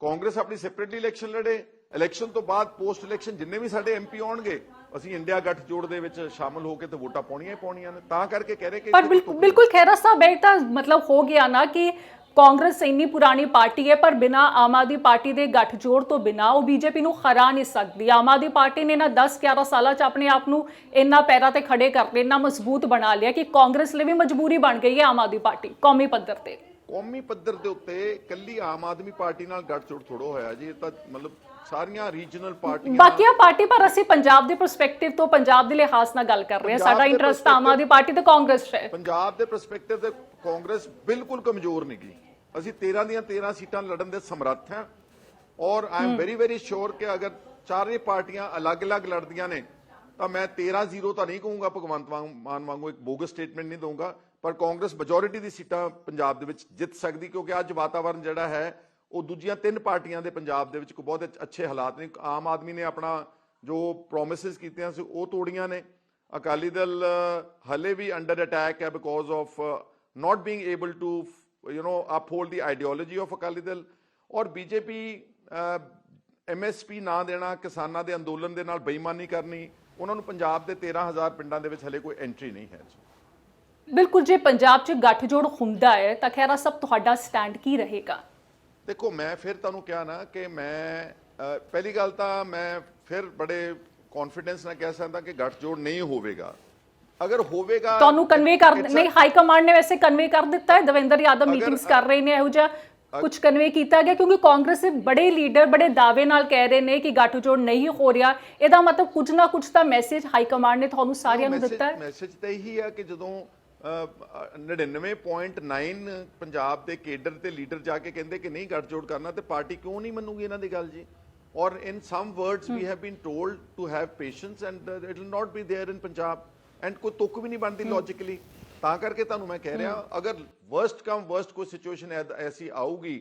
ਕਾਂਗਰਸ ਆਪਣੀ ਸੈਪਰੇਟਲੀ ਇਲੈਕਸ਼ਨ ਲੜੇ ਇਲੈਕਸ਼ਨ ਤੋਂ ਬਾਅਦ ਪੋਸਟ ਇਲੈਕਸ਼ਨ ਜਿੰਨੇ ਵੀ ਸਾਡੇ ਐਮਪੀ ਆਉਣਗੇ ਅਸੀਂ ਇੰਡੀਆ ਗੱਠਜੋੜ ਦੇ ਵਿੱਚ ਸ਼ਾਮਲ ਹੋ ਕੇ ਤੇ ਵੋਟਾਂ ਪਾਉਣੀਆਂ ਹੀ ਪਾਉਣੀਆਂ ਨੇ। ਤਾਂ ਕਰਕੇ ਕਹਿ ਰਹੇ ਕਿ ਪਰ ਬਿਲਕੁਲ ਖੈਰਾ ਸਾਹਿਬ ਇਹ ਤਾਂ ਮਤਲਬ ਹੋ ਗਿਆ ਨਾ ਕਿ ਕਾਂਗਰਸ ਇੰਨੀ ਪੁਰਾਣੀ ਪਾਰਟੀ ਹੈ ਪਰ ਬਿਨਾ ਆਮ ਆਦਮੀ ਪਾਰਟੀ ਦੇ ਗੱਠਜੋੜ ਤੋਂ ਬਿਨਾ ਉਹ ਬੀਜੇਪੀ ਨੂੰ ਹਰਾ ਨਹੀਂ ਸਕਦੀ। ਆਮ ਆਦਮੀ ਪਾਰਟੀ ਨੇ ਨਾ 10 11 ਸਾਲਾਂ ਚ ਆਪਣੇ ਆਪ ਨੂੰ ਇੰਨਾ ਪੈਰਾਂ ਤੇ ਖੜੇ ਕਰ ਲਿਆ ਇੰਨਾ ਮਜ਼ਬੂਤ ਬਣਾ ਲਿਆ ਕਿ ਕਾਂਗਰਸ ਲਈ ਵੀ ਮਜਬੂਰੀ ਬਣ ਗਈ ਹੈ ਆਮ ਆਦਮੀ ਪਾਰਟੀ ਕੌਮੀ ਪੱਧਰ ਤੇ। ਕੌਮੀ ਪੱਧਰ ਦੇ ਉੱਤੇ ਕੱਲੀ ਆਮ ਆਦਮੀ ਪਾਰਟੀ ਨਾਲ ਗੱਠਜੋੜ ਥੋੜੋ ਹੋਇਆ ਜੀ ਇਹ ਤਾਂ ਮਤਲਬ ਸਾਰੀਆਂ ਰੀਜਨਲ ਪਾਰਟੀਆਂ ਬਾਕੀਆਂ ਪਾਰਟੀ ਪਰ ਅਸੀਂ ਪੰਜਾਬ ਦੇ ਪਰਸਪੈਕਟਿਵ ਤੋਂ ਪੰਜਾਬ ਦੇ ਲਿਹਾਜ਼ ਨਾਲ ਗੱਲ ਕਰ ਰਹੇ ਹਾਂ। ਸਾਡਾ ਇੰਟਰਸਟ ਆਮ ਆਦਮੀ ਪਾਰਟੀ ਤੇ ਕਾਂਗਰਸ ਹੈ। ਪੰਜਾਬ ਦੇ ਪਰਸਪੈਕਟਿਵ ਤੇ ਕਾਂਗਰਸ ਬਿਲਕੁਲ ਕਮਜ਼ੋਰ ਨਹੀਂ ਗਈ ਅਸੀਂ 13 ਦੀਆਂ 13 ਸੀਟਾਂ ਲੜਨ ਦੇ ਸਮਰੱਥ ਹਾਂ। ਔਰ I am very very sure ਕਿ ਅਗਰ ਚਾਰੇ ਪਾਰਟੀਆਂ ਅਲੱਗ-ਅਲੱਗ ਲੜਦੀਆਂ ਨੇ ਤਾਂ ਮੈਂ 13-0 ਤਾਂ ਨਹੀਂ ਕਹੂੰਗਾ ਭਗਵੰਤ ਮਾਨ ਵਾਂਗੂ ਇੱਕ ਬੋਗਸ ਸਟੇਟਮੈਂਟ ਨਹੀਂ ਦਊਂਗਾ। ਪਰ ਕਾਂਗਰਸ ਮੈਜੋਰਿਟੀ ਦੀ ਸੀਟਾਂ ਪੰਜਾਬ ਦੇ ਵਿੱਚ ਜਿੱਤ ਸਕਦੀ ਕਿਉਂਕਿ ਅੱਜ ਵਾਤਾਵਰਣ ਜਿਹੜਾ ਹੈ ਉਹ ਦੂਜੀਆਂ ਤਿੰਨ ਪਾਰਟੀਆਂ ਦੇ ਪੰਜਾਬ ਦੇ ਵਿੱਚ ਕੋਈ ਬਹੁਤ ਅੱਛੇ ਹਾਲਾਤ ਨੇ। ਆਮ ਆਦਮੀ ਨੇ ਆਪਣਾ ਜੋ ਪ੍ਰੋਮਿਸਸ ਕੀਤੀਆਂ ਸੀ, ਉਹ ਤੋੜੀਆਂ ਨੇ। ਅਕਾਲੀ ਦਲ ਹਲੇ ਵੀ ਅੰਡਰ ਅਟੈਕ ਹੈ because of not being able to you know uphold the ideology of Akali Dal. ਔਰ ਬੀਜੇਪੀ ਐਮਐਸਪੀ ਨਾ ਦੇਣਾ, ਕਿਸਾਨਾਂ ਦੇ ਅੰਦੋਲਨ ਦੇ ਨਾਲ ਬੇਈਮਾਨੀ ਕਰਨੀ, ਉਹਨਾਂ ਨੂੰ ਪੰਜਾਬ ਦੇ 13000 ਪਿੰਡਾਂ ਦੇ ਵਿੱਚ ਹਲੇ ਕੋਈ ਐਂਟਰੀ ਨਹੀਂ ਹੈ ਬਿਲਕੁਲ ਜੇ, ਪੰਜਾਬ 'ਚ ਗੱਠਜੋੜ ਹੁੰਦਾ ਹੈ, ਤਾਂ ਖੈਰਾ ਸਭ ਤੁਹਾਡਾ ਸਟੈਂਡ ਕੀ ਰਹੇਗਾ? ਦੇਖੋ ਮੈਂ ਫਿਰ ਤੁਹਾਨੂੰ ਕਿਹਾ ਨਾ ਕਿ ਮੈਂ ਪਹਿਲੀ ਗੱਲ ਤਾਂ ਮੈਂ ਫਿਰ ਬੜੇ ਕੌਨਫੀਡੈਂਸ ਨਾਲ ਕਹਿ ਸਕਦਾ ਕਿ ਗੱਠਜੋੜ ਨਹੀਂ ਹੋਵੇਗਾ। ਅਗਰ ਹੋਵੇਗਾ ਤੁਹਾਨੂੰ ਕਨਵੇ ਕਰ ਨਹੀਂ ਹਾਈ ਕਮਾਂਡ ਨੇ ਵੈਸੇ ਕਨਵੇ ਕਰ ਦਿੱਤਾ ਹੈ। ਦਵਿੰਦਰ ਯਾਦਵ ਮੀਟਿੰਗਸ ਕਰ ਰਹੇ ਨੇ ਇਹੋ ਜਿਹਾ ਕੁਝ ਕਨਵੇ ਕੀਤਾ ਗਿਆ ਕਿਉਂਕਿ ਕਾਂਗਰਸ ਦੇ ਬੜੇ ਲੀਡਰ ਬੜੇ ਦਾਅਵੇ ਨਾਲ ਕਹਿ ਰਹੇ ਨੇ ਕਿ ਗੱਠਜੋੜ ਨਹੀਂ ਹੋ ਰਿਹਾ। ਇਹਦਾ ਮਤਲਬ ਕੁਝ ਨਾ ਕੁਝ ਤਾਂ ਮੈਸੇਜ ਹਾਈ ਕਮਾਂਡ ਨੇ ਤੁਹਾਨੂੰ ਸਾਰਿਆਂ ਨੂੰ ਦਿੱਤਾ ਹੈ। ਮੈਸੇਜ ਤਾਂ ਇਹੀ ਹੈ ਕਿ ਜਦੋਂ 99.9 ਪੰਜਾਬ ਦੇ ਕੇਡਰ ਤੇ ਲੀਡਰ ਜਾ ਕੇ ਕਹਿੰਦੇ ਕਿ ਨਹੀਂ ਗੱਠਜੋੜ ਕਰਨਾ ਤੇ ਪਾਰਟੀ ਕਿਉਂ ਨਹੀਂ ਮੰਨੂਗੀ ਇਹਨਾਂ ਦੀ ਗੱਲ ਜੀ? or in some words we have been told to have patience and uh, it will not be there in Punjab and ਕੋਈ ਤੁਕ ਵੀ ਨਹੀਂ ਬਣਦੀ ਲੌਜੀਕਲੀ ਤਾਂ ਕਰਕੇ ਤੁਹਾਨੂੰ ਮੈਂ ਕਹਿ ਰਿਹਾ ਅਗਰ ਵਰਸਟ ਕਮ ਵਰਸਟ ਕੋਈ ਸਿਚੁਏਸ਼ਨ ਐਸੀ ਆਊਗੀ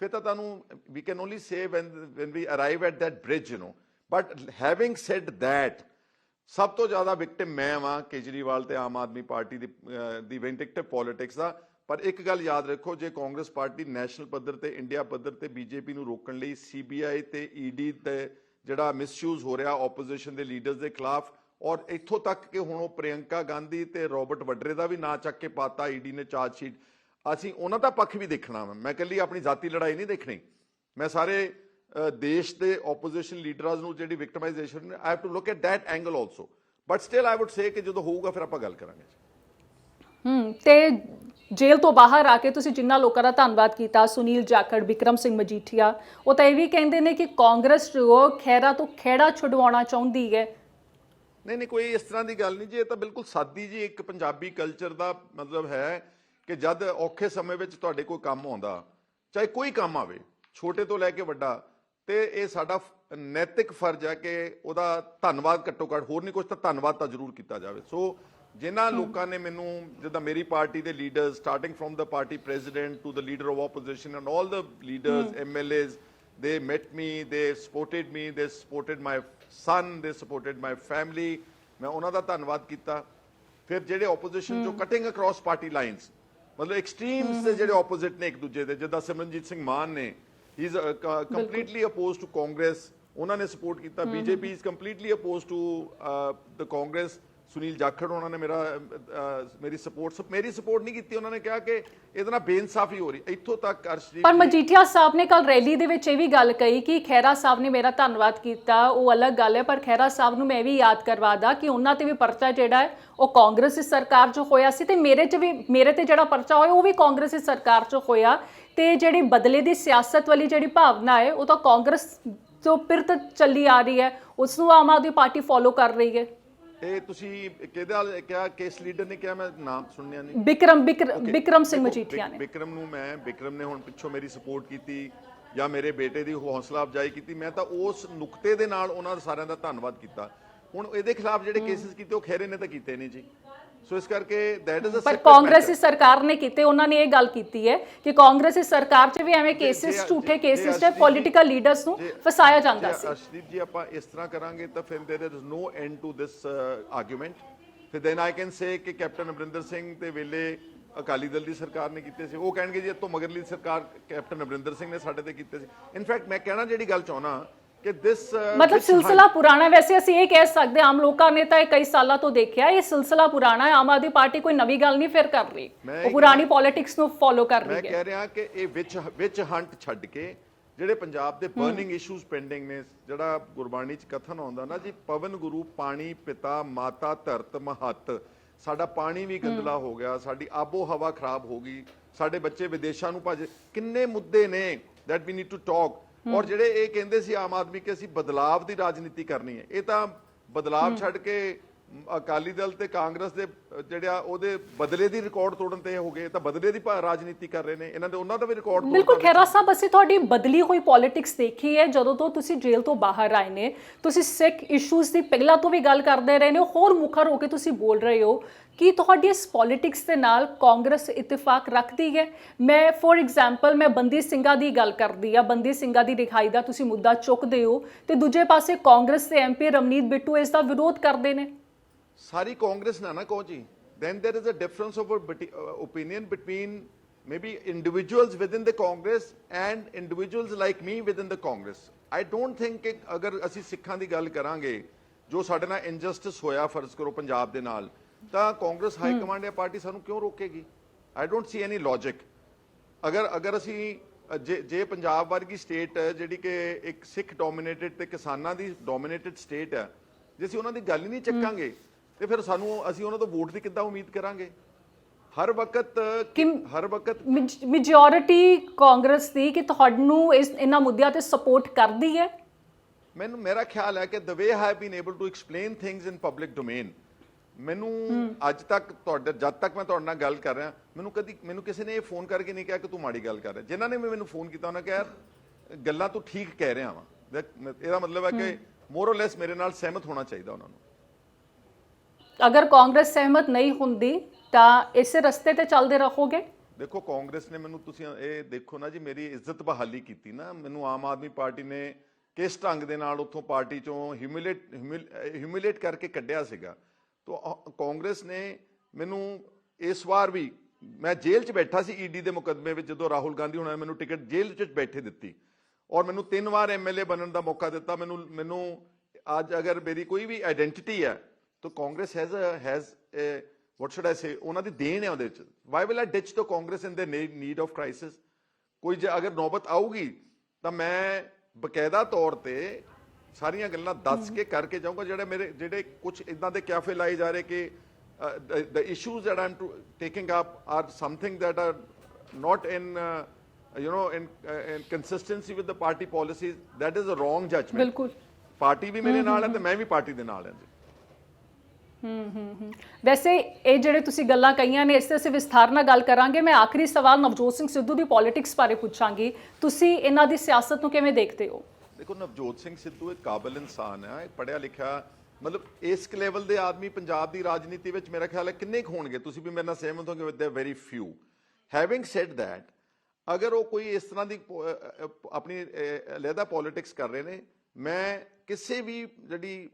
ਫਿਰ ਤਾਂ ਤੁਹਾਨੂੰ we can only say when when we arrive at that bridge you know but having said that ਸਭ ਤੋਂ ਜ਼ਿਆਦਾ ਵਿਕਟਿਮ ਮੈਂ ਵਾਂ, ਕੇਜਰੀਵਾਲ ਤੇ ਆਮ ਆਦਮੀ ਪਾਰਟੀ ਦੀ ਦੀ ਵਿੰਡਿਕਟਿਵ ਪੋਲਿਟਿਕਸ ਦਾ। ਪਰ ਇੱਕ ਗੱਲ ਯਾਦ ਰੱਖੋ, ਜੇ ਕਾਂਗਰਸ ਪਾਰਟੀ ਨੈਸ਼ਨਲ ਪੱਧਰ ਤੇ ਇੰਡੀਆ ਪੱਧਰ ਤੇ ਬੀਜੇਪੀ ਨੂੰ ਰੋਕਣ ਲਈ ਸੀਬੀਆਈ ਤੇ ਈਡੀ ਤੇ ਜਿਹੜਾ ਮਿਸਯੂਜ਼ ਹੋ ਰਿਹਾ ਆਪੋਜੀਸ਼ਨ ਦੇ ਲੀਡਰਸ ਦੇ ਖਿਲਾਫ, ਔਰ ਇੱਥੋਂ ਤੱਕ ਕਿ ਹੁਣ ਉਹ ਪ੍ਰਿਯੰਕਾ ਗਾਂਧੀ ਤੇ ਰੋਬਰਟ ਵੱਡਰੇ ਦਾ ਵੀ ਨਾਂ ਚੱਕ ਕੇ ਪਾਤਾ ਈਡੀ ਨੇ ਚਾਰਜ ਸ਼ੀਟ ਅਸੀਂ ਉਹਨਾਂ ਦਾ ਪੱਖ ਵੀ ਦੇਖਣਾ ਵਾ। ਮੈਂ ਇਕੱਲੀ ਆਪਣੀ ਜ਼ਾਤੀ ਲੜਾਈ ਨਹੀਂ ਦੇਖਣੀ। ਮੈਂ ਸਾਰੇ ਦੇਸ਼ ਦੇ ਆਪੋਜੀਸ਼ਨ ਲੀਡਰਸ ਨੂੰ ਜਿਹੜੀ victimisation I have to look at that angle also but still I would say ਕਿ ਜਦੋਂ ਹੋਊਗਾ ਫਿਰ ਆਪਾਂ ਗੱਲ ਕਰਾਂਗੇ। ਹੂੰ ਤੇ ਜੇਲ੍ਹ ਤੋਂ ਬਾਹਰ ਆ ਕੇ ਤੁਸੀਂ ਜਿੰਨਾ ਲੋਕਾਂ ਦਾ ਧੰਨਵਾਦ ਕੀਤਾ ਸੁਨੀਲ ਜਾਖੜ ਵਿਕਰਮ ਸਿੰਘ ਮਜੀਠੀਆ ਉਹ ਤਾਂ ਇਹ ਵੀ ਕਹਿੰਦੇ ਨੇ ਕਿ ਕਾਂਗਰਸ ਜੋ ਖੈਰਾ ਤੋਂ ਖੇੜਾ ਛੁਡਵਾਉਣਾ ਚਾਹੁੰਦੀ ਹੈ। ਨਹੀਂ ਨਹੀਂ ਕੋਈ ਇਸ ਤਰ੍ਹਾਂ ਦੀ ਗੱਲ ਨਹੀਂ ਜੀ ਇਹ ਤਾਂ ਬਿਲਕੁਲ ਸਾਦੀ ਜੀ ਇੱਕ ਪੰਜਾਬੀ ਕਲਚਰ ਦਾ ਮਤਲਬ ਹੈ ਕਿ ਜਦ ਔਖੇ ਸਮੇਂ ਵਿੱਚ ਤੁਹਾਡੇ ਕੋਈ ਕੰਮ ਆਉਂਦਾ ਚਾਹੇ ਕੋਈ ਕੰਮ ਆਵੇ ਛੋਟੇ ਤੋਂ ਲੈ ਕੇ ਵੱਡਾ ਤੇ ਇਹ ਸਾਡਾ ਨੈਤਿਕ ਫਰਜ਼ ਹੈ ਕਿ ਉਹਦਾ ਧੰਨਵਾਦ ਘੱਟੋ ਘੱਟ ਹੋਰ ਨਹੀਂ ਕੁਝ ਤਾਂ ਧੰਨਵਾਦ ਤਾਂ ਜ਼ਰੂਰ ਕੀਤਾ ਜਾਵੇ। ਸੋ ਜਿਨ੍ਹਾਂ ਲੋਕਾਂ ਨੇ ਮੈਨੂੰ ਜਿੱਦਾਂ ਮੇਰੀ ਪਾਰਟੀ ਦੇ leaders starting from the party president to the leader of opposition and all the leaders MLAs they met me they supported me they supported my son they supported my family. ਮੈਂ ਉਹਨਾਂ ਦਾ ਧੰਨਵਾਦ ਕੀਤਾ। ਫਿਰ ਜਿਹੜੇ opposition ਜੋ cutting across party lines ਮਤਲਬ extremes ਦੇ ਜਿਹੜੇ ਆਪੋਜ਼ਿਟ ਨੇ ਇੱਕ ਦੂਜੇ ਦੇ ਜਿੱਦਾਂ ਸਿਮਰਨਜੀਤ ਸਿੰਘ ਮਾਨ ਨੇ he is completely opposed to Congress ਉਹਨਾਂ ਨੇ ਸਪੋਰਟ ਕੀਤਾ BJP is completely opposed to the Congress Sunil Jakhar ਉਹਨਾਂ ਨੇ ਮੇਰਾ ਮੇਰੀ ਸਪੋਰਟ ਮੇਰੀ ਸਪੋਰਟ ਨਹੀਂ ਕੀਤੀ ਉਹਨਾਂ ਨੇ ਕਿਹਾ ਕਿ ਇਹਦੇ ਨਾਲ ਬੇਇਨਸਾਫੀ ਹੋ ਰਹੀ ਇੱਥੋਂ ਤੱਕ ਅਰਸ਼ਦੀਪ ਪਰ ਮਜੀਠੀਆ ਸਾਹਿਬ ਨੇ ਕੱਲ ਰੈਲੀ ਦੇ ਵਿੱਚ ਇਹ ਵੀ ਗੱਲ ਕਹੀ ਕਿ ਖੈਰਾ ਸਾਹਿਬ ਨੇ ਮੇਰਾ ਧੰਨਵਾਦ ਕੀਤਾ ਉਹ ਅਲੱਗ ਗੱਲ ਹੈ ਪਰ ਖੈਰਾ ਸਾਹਿਬ ਨੂੰ ਮੈਂ ਵੀ ਯਾਦ ਕਰਵਾਦਾ ਕਿ ਉਹਨਾਂ ਤੇ ਵੀ ਪਰਚਾ ਜਿਹੜਾ ਹੈ ਉਹ ਕਾਂਗਰਸ ਦੀ ਸਰਕਾਰ 'ਚ ਹੋਇਆ ਸੀ ਤੇ ਮੇਰੇ 'ਚ ਵੀ ਮੇਰੇ ਤੇ ਜਿਹੜਾ ਪਰਚਾ ਹੋਇਆ ਉਹ ਵੀ ਕਾਂਗਰਸ ਦੀ ਸਰਕਾਰ 'ਚ ਹੋਇਆ ਤੇ ਜਿਹੜੀ ਬਦਲੇ ਦੀ ਸਿਆਸਤ ਵਾਲੀ ਜਿਹੜੀ ਭਾਵਨਾ ਹੈ ਉਹ ਤਾਂ ਕਾਂਗਰਸ ਤੋਂ ਪਿਰਤ ਚੱਲੀ ਆ ਰਹੀ ਹੈ। ਉਸ ਨੂੰ ਆਮ ਆਦਮੀ ਪਾਰਟੀ ਫੋਲੋ ਕਰ ਰਹੀ ਹੈ। ਇਹ ਤੁਸੀਂ ਕਿਹਦੇ ਨਾਲ ਕਿਹਾ? ਕੇਸ ਲੀਡਰ ਨੇ ਕਿਹਾ? ਮੈਂ ਨਾਮ ਸੁਣਿਆ ਨਹੀਂ। Okay, ਵਿਕਰਮ ਸਿੰਘ ਮਜੀਠੀਆ ਨੇ। ਵਿਕਰਮ ਨੂੰ ਮੈਂ ਵਿਕਰਮ ਨੇ ਹੁਣ ਪਿੱਛੋਂ ਮੇਰੀ ਸਪੋਰਟ ਕੀਤੀ ਜਾਂ ਮੇਰੇ ਬੇਟੇ ਦੀ ਹੌਸਲਾ ਅਫਜਾਈ ਕੀਤੀ। ਮੈਂ ਤਾਂ ਉਸ ਨੁਕਤੇ ਦੇ ਨਾਲ ਉਹਨਾਂ ਸਾਰਿਆਂ ਦਾ ਧੰਨਵਾਦ ਕੀਤਾ। ਹੁਣ ਇਹਦੇ ਖਿਲਾਫ ਜਿਹੜੇ ਕੇਸਿਸ ਕੀਤੇ ਉਹ ਖੈਰੇ ਨੇ ਤਾਂ ਕੀਤੇ ਨਹੀਂ ਜੀ। ਸੋ ਇਸ ਕਰਕੇ ਦੈਟ ਇਜ਼ ਅ ਪਰ ਕਾਂਗਰਸ ਦੀ ਸਰਕਾਰ ਨੇ ਕੀਤੇ ਉਹਨਾਂ ਨੇ ਇਹ ਗੱਲ ਕੀਤੀ ਹੈ ਕਿ ਕਾਂਗਰਸ ਦੀ ਸਰਕਾਰ 'ਚ ਵੀ ਐਵੇਂ ਕੇਸਿਸ ਝੂਠੇ ਕੇਸਿਸ ਤੇ ਪੋਲੀਟੀਕਲ ਲੀਡਰਸ ਨੂੰ ਫਸਾਇਆ ਜਾਂਦਾ ਸੀ। ਅਰਸ਼ਦੀਪ ਜੀ ਆਪਾਂ ਇਸ ਤਰ੍ਹਾਂ ਕਰਾਂਗੇ ਤਾਂ ਫਿਰ there is no end to this argument ਫਿਰ ਦੈਨ ਆਈ ਕੈਨ ਸੇ ਕਿ ਕੈਪਟਨ ਅਮਰਿੰਦਰ ਸਿੰਘ ਦੇ ਵੇਲੇ ਅਕਾਲੀ ਦਲ ਦੀ ਸਰਕਾਰ ਨੇ ਕੀਤੇ ਸੀ। ਉਹ ਕਹਿਣਗੇ ਜੀ ਇਹ ਤੋਂ ਮਗਰਲੀ ਸਰਕਾਰ ਕੈਪਟਨ ਅਮਰਿੰਦਰ ਸਿੰਘ ਨੇ ਸਾਡੇ ਤੇ ਕੀਤੇ ਸੀ। ਇਨਫੈਕਟ ਮੈਂ ਕਹਿਣਾ ਜਿਹੜੀ ਗੱਲ ਚਾਹਣਾ ਕਿ ਦਿਸ ਮਤਲਬ ਸਿਲਸਿਲਾ ਪੁਰਾਣਾ। ਵੈਸੇ ਅਸੀਂ ਇਹ ਕਹਿ ਸਕਦੇ ਆਮ ਲੋਕਾਂ ਨੇ ਤਾਂ ਇਹ ਕਈ ਸਾਲਾਂ ਤੋਂ ਦੇਖਿਆ। ਇਹ ਸਿਲਸਿਲਾ ਪੁਰਾਣਾ ਹੈ। ਆਮ ਆਦਮੀ ਪਾਰਟੀ ਕੋਈ ਨਵੀਂ ਗੱਲ ਨਹੀਂ ਫਿਰ ਕਰ ਰਹੀ। ਮੈਂ ਉਹ ਪੁਰਾਣੀ ਪੋਲਿਟਿਕਸ ਨੂੰ ਫੋਲੋ ਕਰ ਮੈਂ ਰਹੀ ਹੈ। ਕਹਿ ਰਿਹਾ ਕਿ ਇਹ ਵਿੱਚ ਵਿੱਚ ਹੰਟ ਛੱਡ ਕੇ ਜਿਹੜੇ ਪੰਜਾਬ ਦੇ ਬਰਨਿੰਗ ਇਸ਼ੂਜ਼ ਪੈਂਡਿੰਗ ਨੇ ਜਿਹੜਾ ਗੁਰਬਾਣੀ ਚ ਕਥਨ ਆਉਂਦਾ ਨਾ ਜੀ ਪਵਨ ਗੁਰੂ ਪਾਣੀ ਪਿਤਾ ਮਾਤਾ ਧਰਤ ਮਹੱਤ। ਸਾਡਾ ਪਾਣੀ ਵੀ ਗੰਦਲਾ ਹੋ ਗਿਆ ਸਾਡੀ ਆਬੋ ਹਵਾ ਖਰਾਬ ਹੋ ਗਈ। ਸਾਡੇ ਬੱਚੇ ਵਿਦੇਸ਼ਾਂ ਨੂੰ ਭੱਜ ਕਿੰਨੇ ਮੁੱਦੇ ਨੇ। That we need to talk ਔਰ ਜਿਹੜੇ ਇਹ ਕਹਿੰਦੇ ਸੀ ਆਮ ਆਦਮੀ ਕਿ ਅਸੀਂ ਬਦਲਾਵ ਦੀ ਰਾਜਨੀਤੀ ਕਰਨੀ ਹੈ ਇਹ ਤਾਂ ਬਦਲਾਵ ਛੱਡ ਕੇ ਅਕਾਲੀ ਦਲ ਤੇ ਕਾਂਗਰਸ ਦੇ ਜਿਹੜਾ ਉਹਦੇ ਬਦਲੇ ਦੀ ਰਿਕਾਰਡ ਤੋੜਨ ਤੇ ਹੋ ਗਏ ਤਾਂ ਬਦਲੇ ਦੀ ਰਾਜਨੀਤੀ ਕਰ ਰਹੇ ਨੇ। ਇਹਨਾਂ ਦੇ ਉਹਨਾਂ ਦਾ ਵੀ ਰਿਕਾਰਡ ਬਿਲਕੁਲ ਖੈਰਾ ਸਾਹਿਬ ਅਸੀਂ ਤੁਹਾਡੀ ਬਦਲੀ ਹੋਈ ਪੋਲਿਟਿਕਸ ਦੇਖੀ ਹੈ ਜਦੋਂ ਤੋਂ ਤੁਸੀਂ ਜੇਲ੍ਹ ਤੋਂ ਬਾਹਰ ਆਏ ਨੇ ਤੁਸੀਂ ਸਿੱਖ ਇਸ਼ੂਜ਼ ਦੀ ਪਹਿਲਾਂ ਤੋਂ ਵੀ ਗੱਲ ਕਰਦੇ ਰਹੇ ਨੇ ਹੋਰ ਮੁਖਰ ਹੋ ਕੇ ਤੁਸੀਂ ਬੋਲ ਰਹੇ ਹੋ ਕਿ ਤੁਹਾਡੀ ਇਸ ਪੋਲਿਟਿਕਸ ਦੇ ਨਾਲ ਕਾਂਗਰਸ ਇਤਫਾਕ ਰੱਖਦੀ ਹੈ। ਮੈਂ ਫੋਰ ਐਗਜ਼ਾਮਪਲ ਮੈਂ ਬੰਦੀ ਸਿੰਘਾਂ ਦੀ ਗੱਲ ਕਰਦੀ ਆ ਬੰਦੀ ਸਿੰਘਾਂ ਦੀ ਰਿਹਾਈ ਦਾ ਤੁਸੀਂ ਮੁੱਦਾ ਚੁੱਕਦੇ ਹੋ ਤੇ ਦੂਜੇ ਪਾਸੇ ਕਾਂਗਰਸ ਦੇ ਐਮਪੀ ਰਮਨੀਤ ਬਿੱਟੂ ਇਸ ਦਾ ਵਿਰੋਧ ਕਰਦੇ ਨੇ। ਸਾਰੀ ਕਾਂਗਰਸ ਨਾ ਨਾ ਜੀ। Then there is a difference of uh, opinion between maybe individuals within the congress and individuals like me within the congress. I don't think ਕਿ ਅਗਰ ਅਸੀਂ ਸਿੱਖਾਂ ਦੀ ਗੱਲ ਕਰਾਂਗੇ ਜੋ ਸਾਡੇ ਨਾਲ ਇਨਜਸਟਿਸ ਹੋਇਆ ਫਰਜ਼ ਕਰੋ ਪੰਜਾਬ ਦੇ ਨਾਲ ਤਾਂ ਕਾਂਗਰਸ ਹਾਈ ਕਮਾਂਡ ਜਾਂ ਪਾਰਟੀ ਸਾਨੂੰ ਕਿਉਂ ਰੋਕੇਗੀ I don't C any logic ਅਗਰ ਅਗਰ ਅਸੀਂ ਜੇ ਜੇ ਪੰਜਾਬ ਵਰਗੀ ਸਟੇਟ ਜਿਹੜੀ ਕਿ ਇੱਕ ਸਿੱਖ ਡੋਮਿਨੇਟਡ ਤੇ ਕਿਸਾਨਾਂ ਦੀ ਡੋਮਿਨੇਟਡ ਸਟੇਟ ਹੈ ਜੇ ਅਸੀਂ ਉਹਨਾਂ ਦੀ ਗੱਲ ਹੀ ਨਹੀਂ ਚੱਕਾਂਗੇ ਤੇ ਫਿਰ ਸਾਨੂੰ ਅਸੀਂ ਉਹਨਾਂ ਤੋਂ ਵੋਟ ਦੀ ਕਿੱਦਾਂ ਉਮੀਦ ਕਰਾਂਗੇ? ਹਰ ਵਕਤ ਹਰ ਵਕਤ ਮੈਜੋਰਿਟੀ ਕਾਂਗਰਸ ਦੀ ਕਿ ਤੁਹਾਨੂੰ ਇਸ ਇਹਨਾਂ ਮੁੱਦਿਆਂ ਤੇ ਸਪੋਰਟ ਕਰਦੀ ਹੈ? ਮੈਨੂੰ ਮੇਰਾ ਖਿਆਲ ਹੈ ਕਿ way I have been able to explain things in public domain ਮੈਨੂੰ ਅੱਜ ਤੱਕ ਤੁਹਾਡੇ ਜਦ ਤੱਕ ਮੈਂ ਤੁਹਾਡੇ ਨਾਲ ਗੱਲ ਕਰ ਰਿਹਾ ਮੈਨੂੰ ਕਦੀ ਮੈਨੂੰ ਕਿਸੇ ਨੇ ਇਹ ਫੋਨ ਕਰਕੇ ਨਹੀਂ ਕਿਹਾ ਕਿ ਤੂੰ ਮਾੜੀ ਗੱਲ ਕਰ ਰਿਹਾ। ਜਿਨ੍ਹਾਂ ਨੇ ਵੀ ਮੈਨੂੰ ਫੋਨ ਕੀਤਾ ਉਹਨਾਂ ਕਿਹਾ ਗੱਲਾਂ ਤੂੰ ਠੀਕ ਕਹਿ ਰਿਹਾ ਵਾ। ਇਹਦਾ ਮਤਲਬ ਹੈ ਕਿ ਮੋਰ ਲੈਸ ਮੇਰੇ ਨਾਲ ਸਹਿਮਤ ਹੋਣਾ ਚਾਹੀਦਾ ਉਹਨਾਂ ਨੂੰ। ਅਗਰ ਕਾਂਗਰਸ ਸਹਿਮਤ ਨਹੀਂ ਹੁੰਦੀ, ਤਾਂ ਇਸੇ ਰਸਤੇ ਤੇ ਚੱਲਦੇ ਰਹੋਗੇ? ਦੇਖੋ, ਕਾਂਗਰਸ ਨੇ ਮੈਨੂੰ ਤੁਸੀਂ ਇਹ ਦੇਖੋ ਨਾ ਜੀ, ਮੇਰੀ ਇੱਜ਼ਤ ਬਹਾਲੀ ਕੀਤੀ ਨਾ। ਮੈਨੂੰ ਆਮ ਆਦਮੀ ਪਾਰਟੀ ਨੇ ਕਿਸ ਢੰਗ ਦੇ ਨਾਲ ਉੱਥੋਂ ਪਾਰਟੀ ਚੋਂ ਹਿਊਮਿਲੇਟ ਹਿਊਮਿਲੇਟ ਕਰਕੇ ਕੱਢਿਆ ਸੀਗਾ। ਤੋ ਕਾਂਗਰਸ ਨੇ ਮੈਨੂੰ ਇਸ ਵਾਰ ਵੀ ਮੈਂ ਜੇਲ੍ਹ 'ਚ ਬੈਠਾ ਸੀ ਈਡੀ ਦੇ ਮੁਕੱਦਮੇ ਵਿੱਚ, ਜਦੋਂ ਰਾਹੁਲ ਗਾਂਧੀ ਹੁਣਾਂ ਨੇ ਮੈਨੂੰ ਟਿਕਟ ਜੇਲ੍ਹ 'ਚ ਬੈਠੇ ਦਿੱਤੀ। ਔਰ ਮੈਨੂੰ ਤਿੰਨ ਵਾਰ ਐਮਐਲਏ ਬਣਨ ਦਾ ਮੌਕਾ ਦਿੱਤਾ। ਮੈਨੂੰ ਮੈਨੂੰ ਅੱਜ ਅਗਰ ਮੇਰੀ ਕੋਈ ਵੀ ਆਇਡੈਂਟੀਟੀ ਹੈ ਤਾਂ Congress has has what should I say ਉਹਨਾਂ ਦੀ ਦੇਣ ਹੈ ਉਹਦੇ ਵਿੱਚ। Why will I ditch the Congress in the need of crisis ਕੋਈ ਜੇ ਅਗਰ ਨੌਬਤ ਆਊਗੀ ਤਾਂ ਮੈਂ ਬਕਾਇਦਾ ਤੌਰ ਤੇ ਸਾਰੀਆਂ ਗੱਲਾਂ ਦੱਸ ਕੇ ਕਰਕੇ ਜਾਊਂਗਾ ਜਿਹੜੇ ਮੇਰੇ ਜਿਹੜੇ ਕੁਝ ਇਦਾਂ ਦੇ ਕਿਆਫੇ ਲਾਏ ਜਾ ਰਹੇ ਕਿ the issues that I'm taking up are something that are not in uh, you know in, uh, in consistency with the party policies. That is a wrong judgment. ਬਿਲਕੁਲ। ਪਾਰਟੀ ਵੀ ਮੇਰੇ ਨਾਲ ਹੈ ਤੇ ਮੈਂ ਵੀ ਪਾਰਟੀ ਦੇ ਨਾਲ ਹਾਂ ਜੀ ਵੈਸੇ ਇਹ ਜਿਹੜੇ ਤੁਸੀਂ ਗੱਲਾਂ ਕਹੀਆਂ ਨੇ, ਇਸ ਤੇ ਅਸੀਂ ਵਿਸਥਾਰ ਨਾਲ ਗੱਲ ਕਰਾਂਗੇ। ਮੈਂ ਆਖਰੀ ਸਵਾਲ ਨਵਜੋਤ ਸਿੰਘ ਸਿੱਧੂ ਦੀ ਪੋਲਿਟਿਕਸ ਬਾਰੇ ਪੁੱਛਾਂਗੀ। ਤੁਸੀਂ ਇਹਨਾਂ ਦੀ ਸਿਆਸਤ ਨੂੰ ਕਿਵੇਂ ਦੇਖਦੇ ਹੋ? ਦੇਖੋ, ਨਵਜੋਤ ਸਿੰਘ ਸਿੱਧੂ ਇੱਕ ਕਾਬਿਲ ਇਨਸਾਨ ਹੈ ਪੜਿਆ ਲਿਖਿਆ, ਮਤਲਬ ਇਸ ਲੈਵਲ ਦੇ ਆਦਮੀ ਪੰਜਾਬ ਦੀ ਰਾਜਨੀਤੀ ਵਿੱਚ ਮੇਰਾ ਖਿਆਲ ਹੈ ਕਿੰਨੇ ਕੁ ਹੋਣਗੇ। ਤੁਸੀਂ ਵੀ ਮੇਰੇ ਨਾਲ ਸਹਿਮਤ ਹੋਗੇ with very few having said that ਅਗਰ ਉਹ ਕੋਈ ਇਸ ਤਰ੍ਹਾਂ ਦੀ ਆਪਣੀ ਲੈਦਾ ਪੋਲਿਟਿਕਸ ਕਰ ਰਹੇ ਨੇ, ਮੈਂ ਕਿਸੇ ਵੀ ਜਿਹੜੀ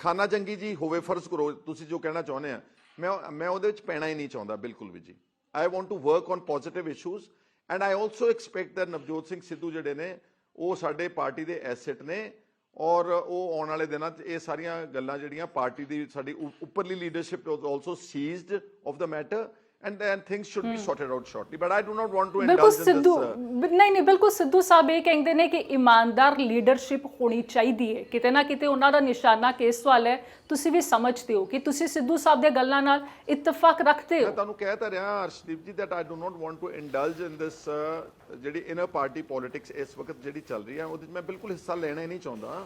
ਖਾਨਾ ਜੰਗੀ ਜੀ ਹੋਵੇ, ਫਰਜ਼ ਕਰੋ, ਤੁਸੀਂ ਜੋ ਕਹਿਣਾ ਚਾਹੁੰਦੇ ਆ। ਮੈਂ ਮੈਂ ਉਹਦੇ ਵਿੱਚ ਪੈਣਾ ਹੀ ਨਹੀਂ ਚਾਹੁੰਦਾ, ਬਿਲਕੁਲ ਵੀ ਜੀ। I want to work on positive issues and I also expect that Navjot Singh Sidhu ਜਿਹੜੇ ਨੇ, ਉਹ ਸਾਡੇ ਪਾਰਟੀ ਦੇ ਐਸੈਟ ਨੇ, ਔਰ ਉਹ ਆਉਣ ਵਾਲੇ ਦਿਨਾਂ 'ਚ ਇਹ ਸਾਰੀਆਂ ਗੱਲਾਂ ਜਿਹੜੀਆਂ ਪਾਰਟੀ ਦੀ ਸਾਡੀ ਉ- ਉੱਪਰਲੀ leadership also seized of the matter and then things should be sorted out shortly but I do not want to ਬਿਲਕੁਲ ਇੰਡਲਜ ਇਨ ਸਿੱਧੂ ਦਿਸ ਬ- ਨਹੀਂ ਨਹੀਂ ਬਿਲਕੁਲ ਸਿੱਧੂ ਸਾਹਿਬ ਇਹ ਕਹਿੰਦੇ ਨੇ ਕਿ ਇਮਾਨਦਾਰ ਲੀਡਰਸ਼ਿਪ ਹੋਣੀ ਚਾਹੀਦੀ ਹੈ ਕਿਤੇ ਨਾ ਕਿਤੇ ਉਹਨਾਂ ਦਾ ਨਿਸ਼ਾਨਾ ਕਿਸ ਵੱਲ ਹੈ ਤੁਸੀਂ ਵੀ ਸਮਝਦੇ ਹੋ ਕਿ ਤੁਸੀਂ ਸਿੱਧੂ ਸਾਹਿਬ ਦੀਆਂ ਗੱਲਾਂ ਨਾਲ ਇਤਫਾਕ ਰੱਖਦੇ ਮੈਂ ਹੋ ਤੁਹਾਨੂੰ ਕਹਿ ਤਾਂ ਰਿਹਾ ਅਰਸ਼ਦੀਪ ਜੀ that I do not want to indulge in this uh, ਜਿਹੜੀ ਇਨਰ ਪਾਰਟੀ ਪੋਲਿਟਿਕਸ ਇਸ ਵਕਤ ਜਿਹੜੀ ਚੱਲ ਰਹੀ ਹੈ ਉਹਦੇ 'ਚ ਮੈਂ ਬਿਲਕੁਲ ਹਿੱਸਾ ਲੈਣਾ ਹੀ ਨਹੀਂ ਚਾਹੁੰਦਾ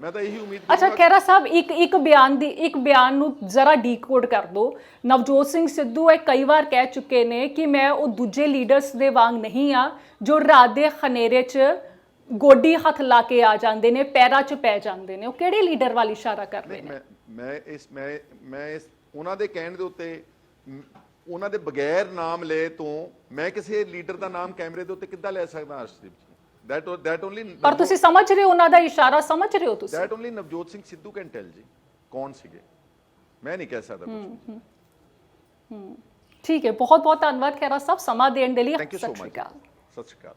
ਮੈਂ ਤਾਂ ਇਹੀ ਉਮੀਦ ਅੱਛਾ ਖੈਰਾ ਸਾਹਿਬ ਇੱਕ ਇੱਕ ਬਿਆਨ ਦੀ ਇੱਕ ਬਿਆਨ ਨੂੰ ਜ਼ਰਾ ਡੀਕੋਡ ਕਰ ਦਿਓ। ਨਵਜੋਤ ਸਿੰਘ ਸਿੱਧੂ ਇਹ ਕਈ ਵਾਰ ਕਹਿ ਚੁੱਕੇ ਨੇ ਕਿ ਮੈਂ ਉਹ ਦੂਜੇ ਲੀਡਰਸ ਦੇ ਵਾਂਗ ਨਹੀਂ ਆ ਜੋ ਰਾਤ ਦੇ ਖਨੇਰੇ 'ਚ ਗੋਡੀ ਹੱਥ ਲਾ ਕੇ ਆ ਜਾਂਦੇ ਨੇ ਪੈਰਾਂ 'ਚ ਪੈ ਜਾਂਦੇ ਨੇ। ਉਹ ਕਿਹੜੇ ਲੀਡਰ ਵੱਲ ਇਸ਼ਾਰਾ ਕਰ ਰਹੇ ਨੇ? ਮੈਂ ਮੈਂ ਇਸ ਮੈਂ ਮੈਂ ਇਸ ਉਹਨਾਂ ਦੇ ਕਹਿਣ ਦੇ ਉੱਤੇ ਉਹਨਾਂ ਦੇ ਬਗੈਰ ਨਾਮ ਲਏ ਤੋਂ ਮੈਂ ਕਿਸੇ ਲੀਡਰ ਦਾ ਨਾਮ ਕੈਮਰੇ ਦੇ ਉੱਤੇ ਕਿੱਦਾਂ ਲੈ ਸਕਦਾ Arshdeep ji? That that only ਪਰ ਤੁਸੀਂ ਸਮਝ ਰਹੇ ਹੋ ਉਹਨਾਂ ਦਾ ਇਸ਼ਾਰਾ ਸਮਝ ਰਹੇ ਹੋ ਤੁਸੀਂ? That only Navjot Singh Sidhu can tell ਜੀ। ਕੌਣ ਸੀਗੇ? ਮੈਂ ਨਹੀਂ ਕਹਿ ਸਕਦਾ ਕੁਝ ਠੀਕ ਹੈ ਬਹੁਤ ਬਹੁਤ ਧੰਨਵਾਦ ਖੈਰਾ ਸਾਹਿਬ ਸਮਾਂ ਦੇਣ ਦੇ ਲਈ। ਸਤਿ ਸ਼੍ਰੀ ਅਕਾਲ। ਸਤਿ ਸ਼੍ਰੀ ਅਕਾਲ।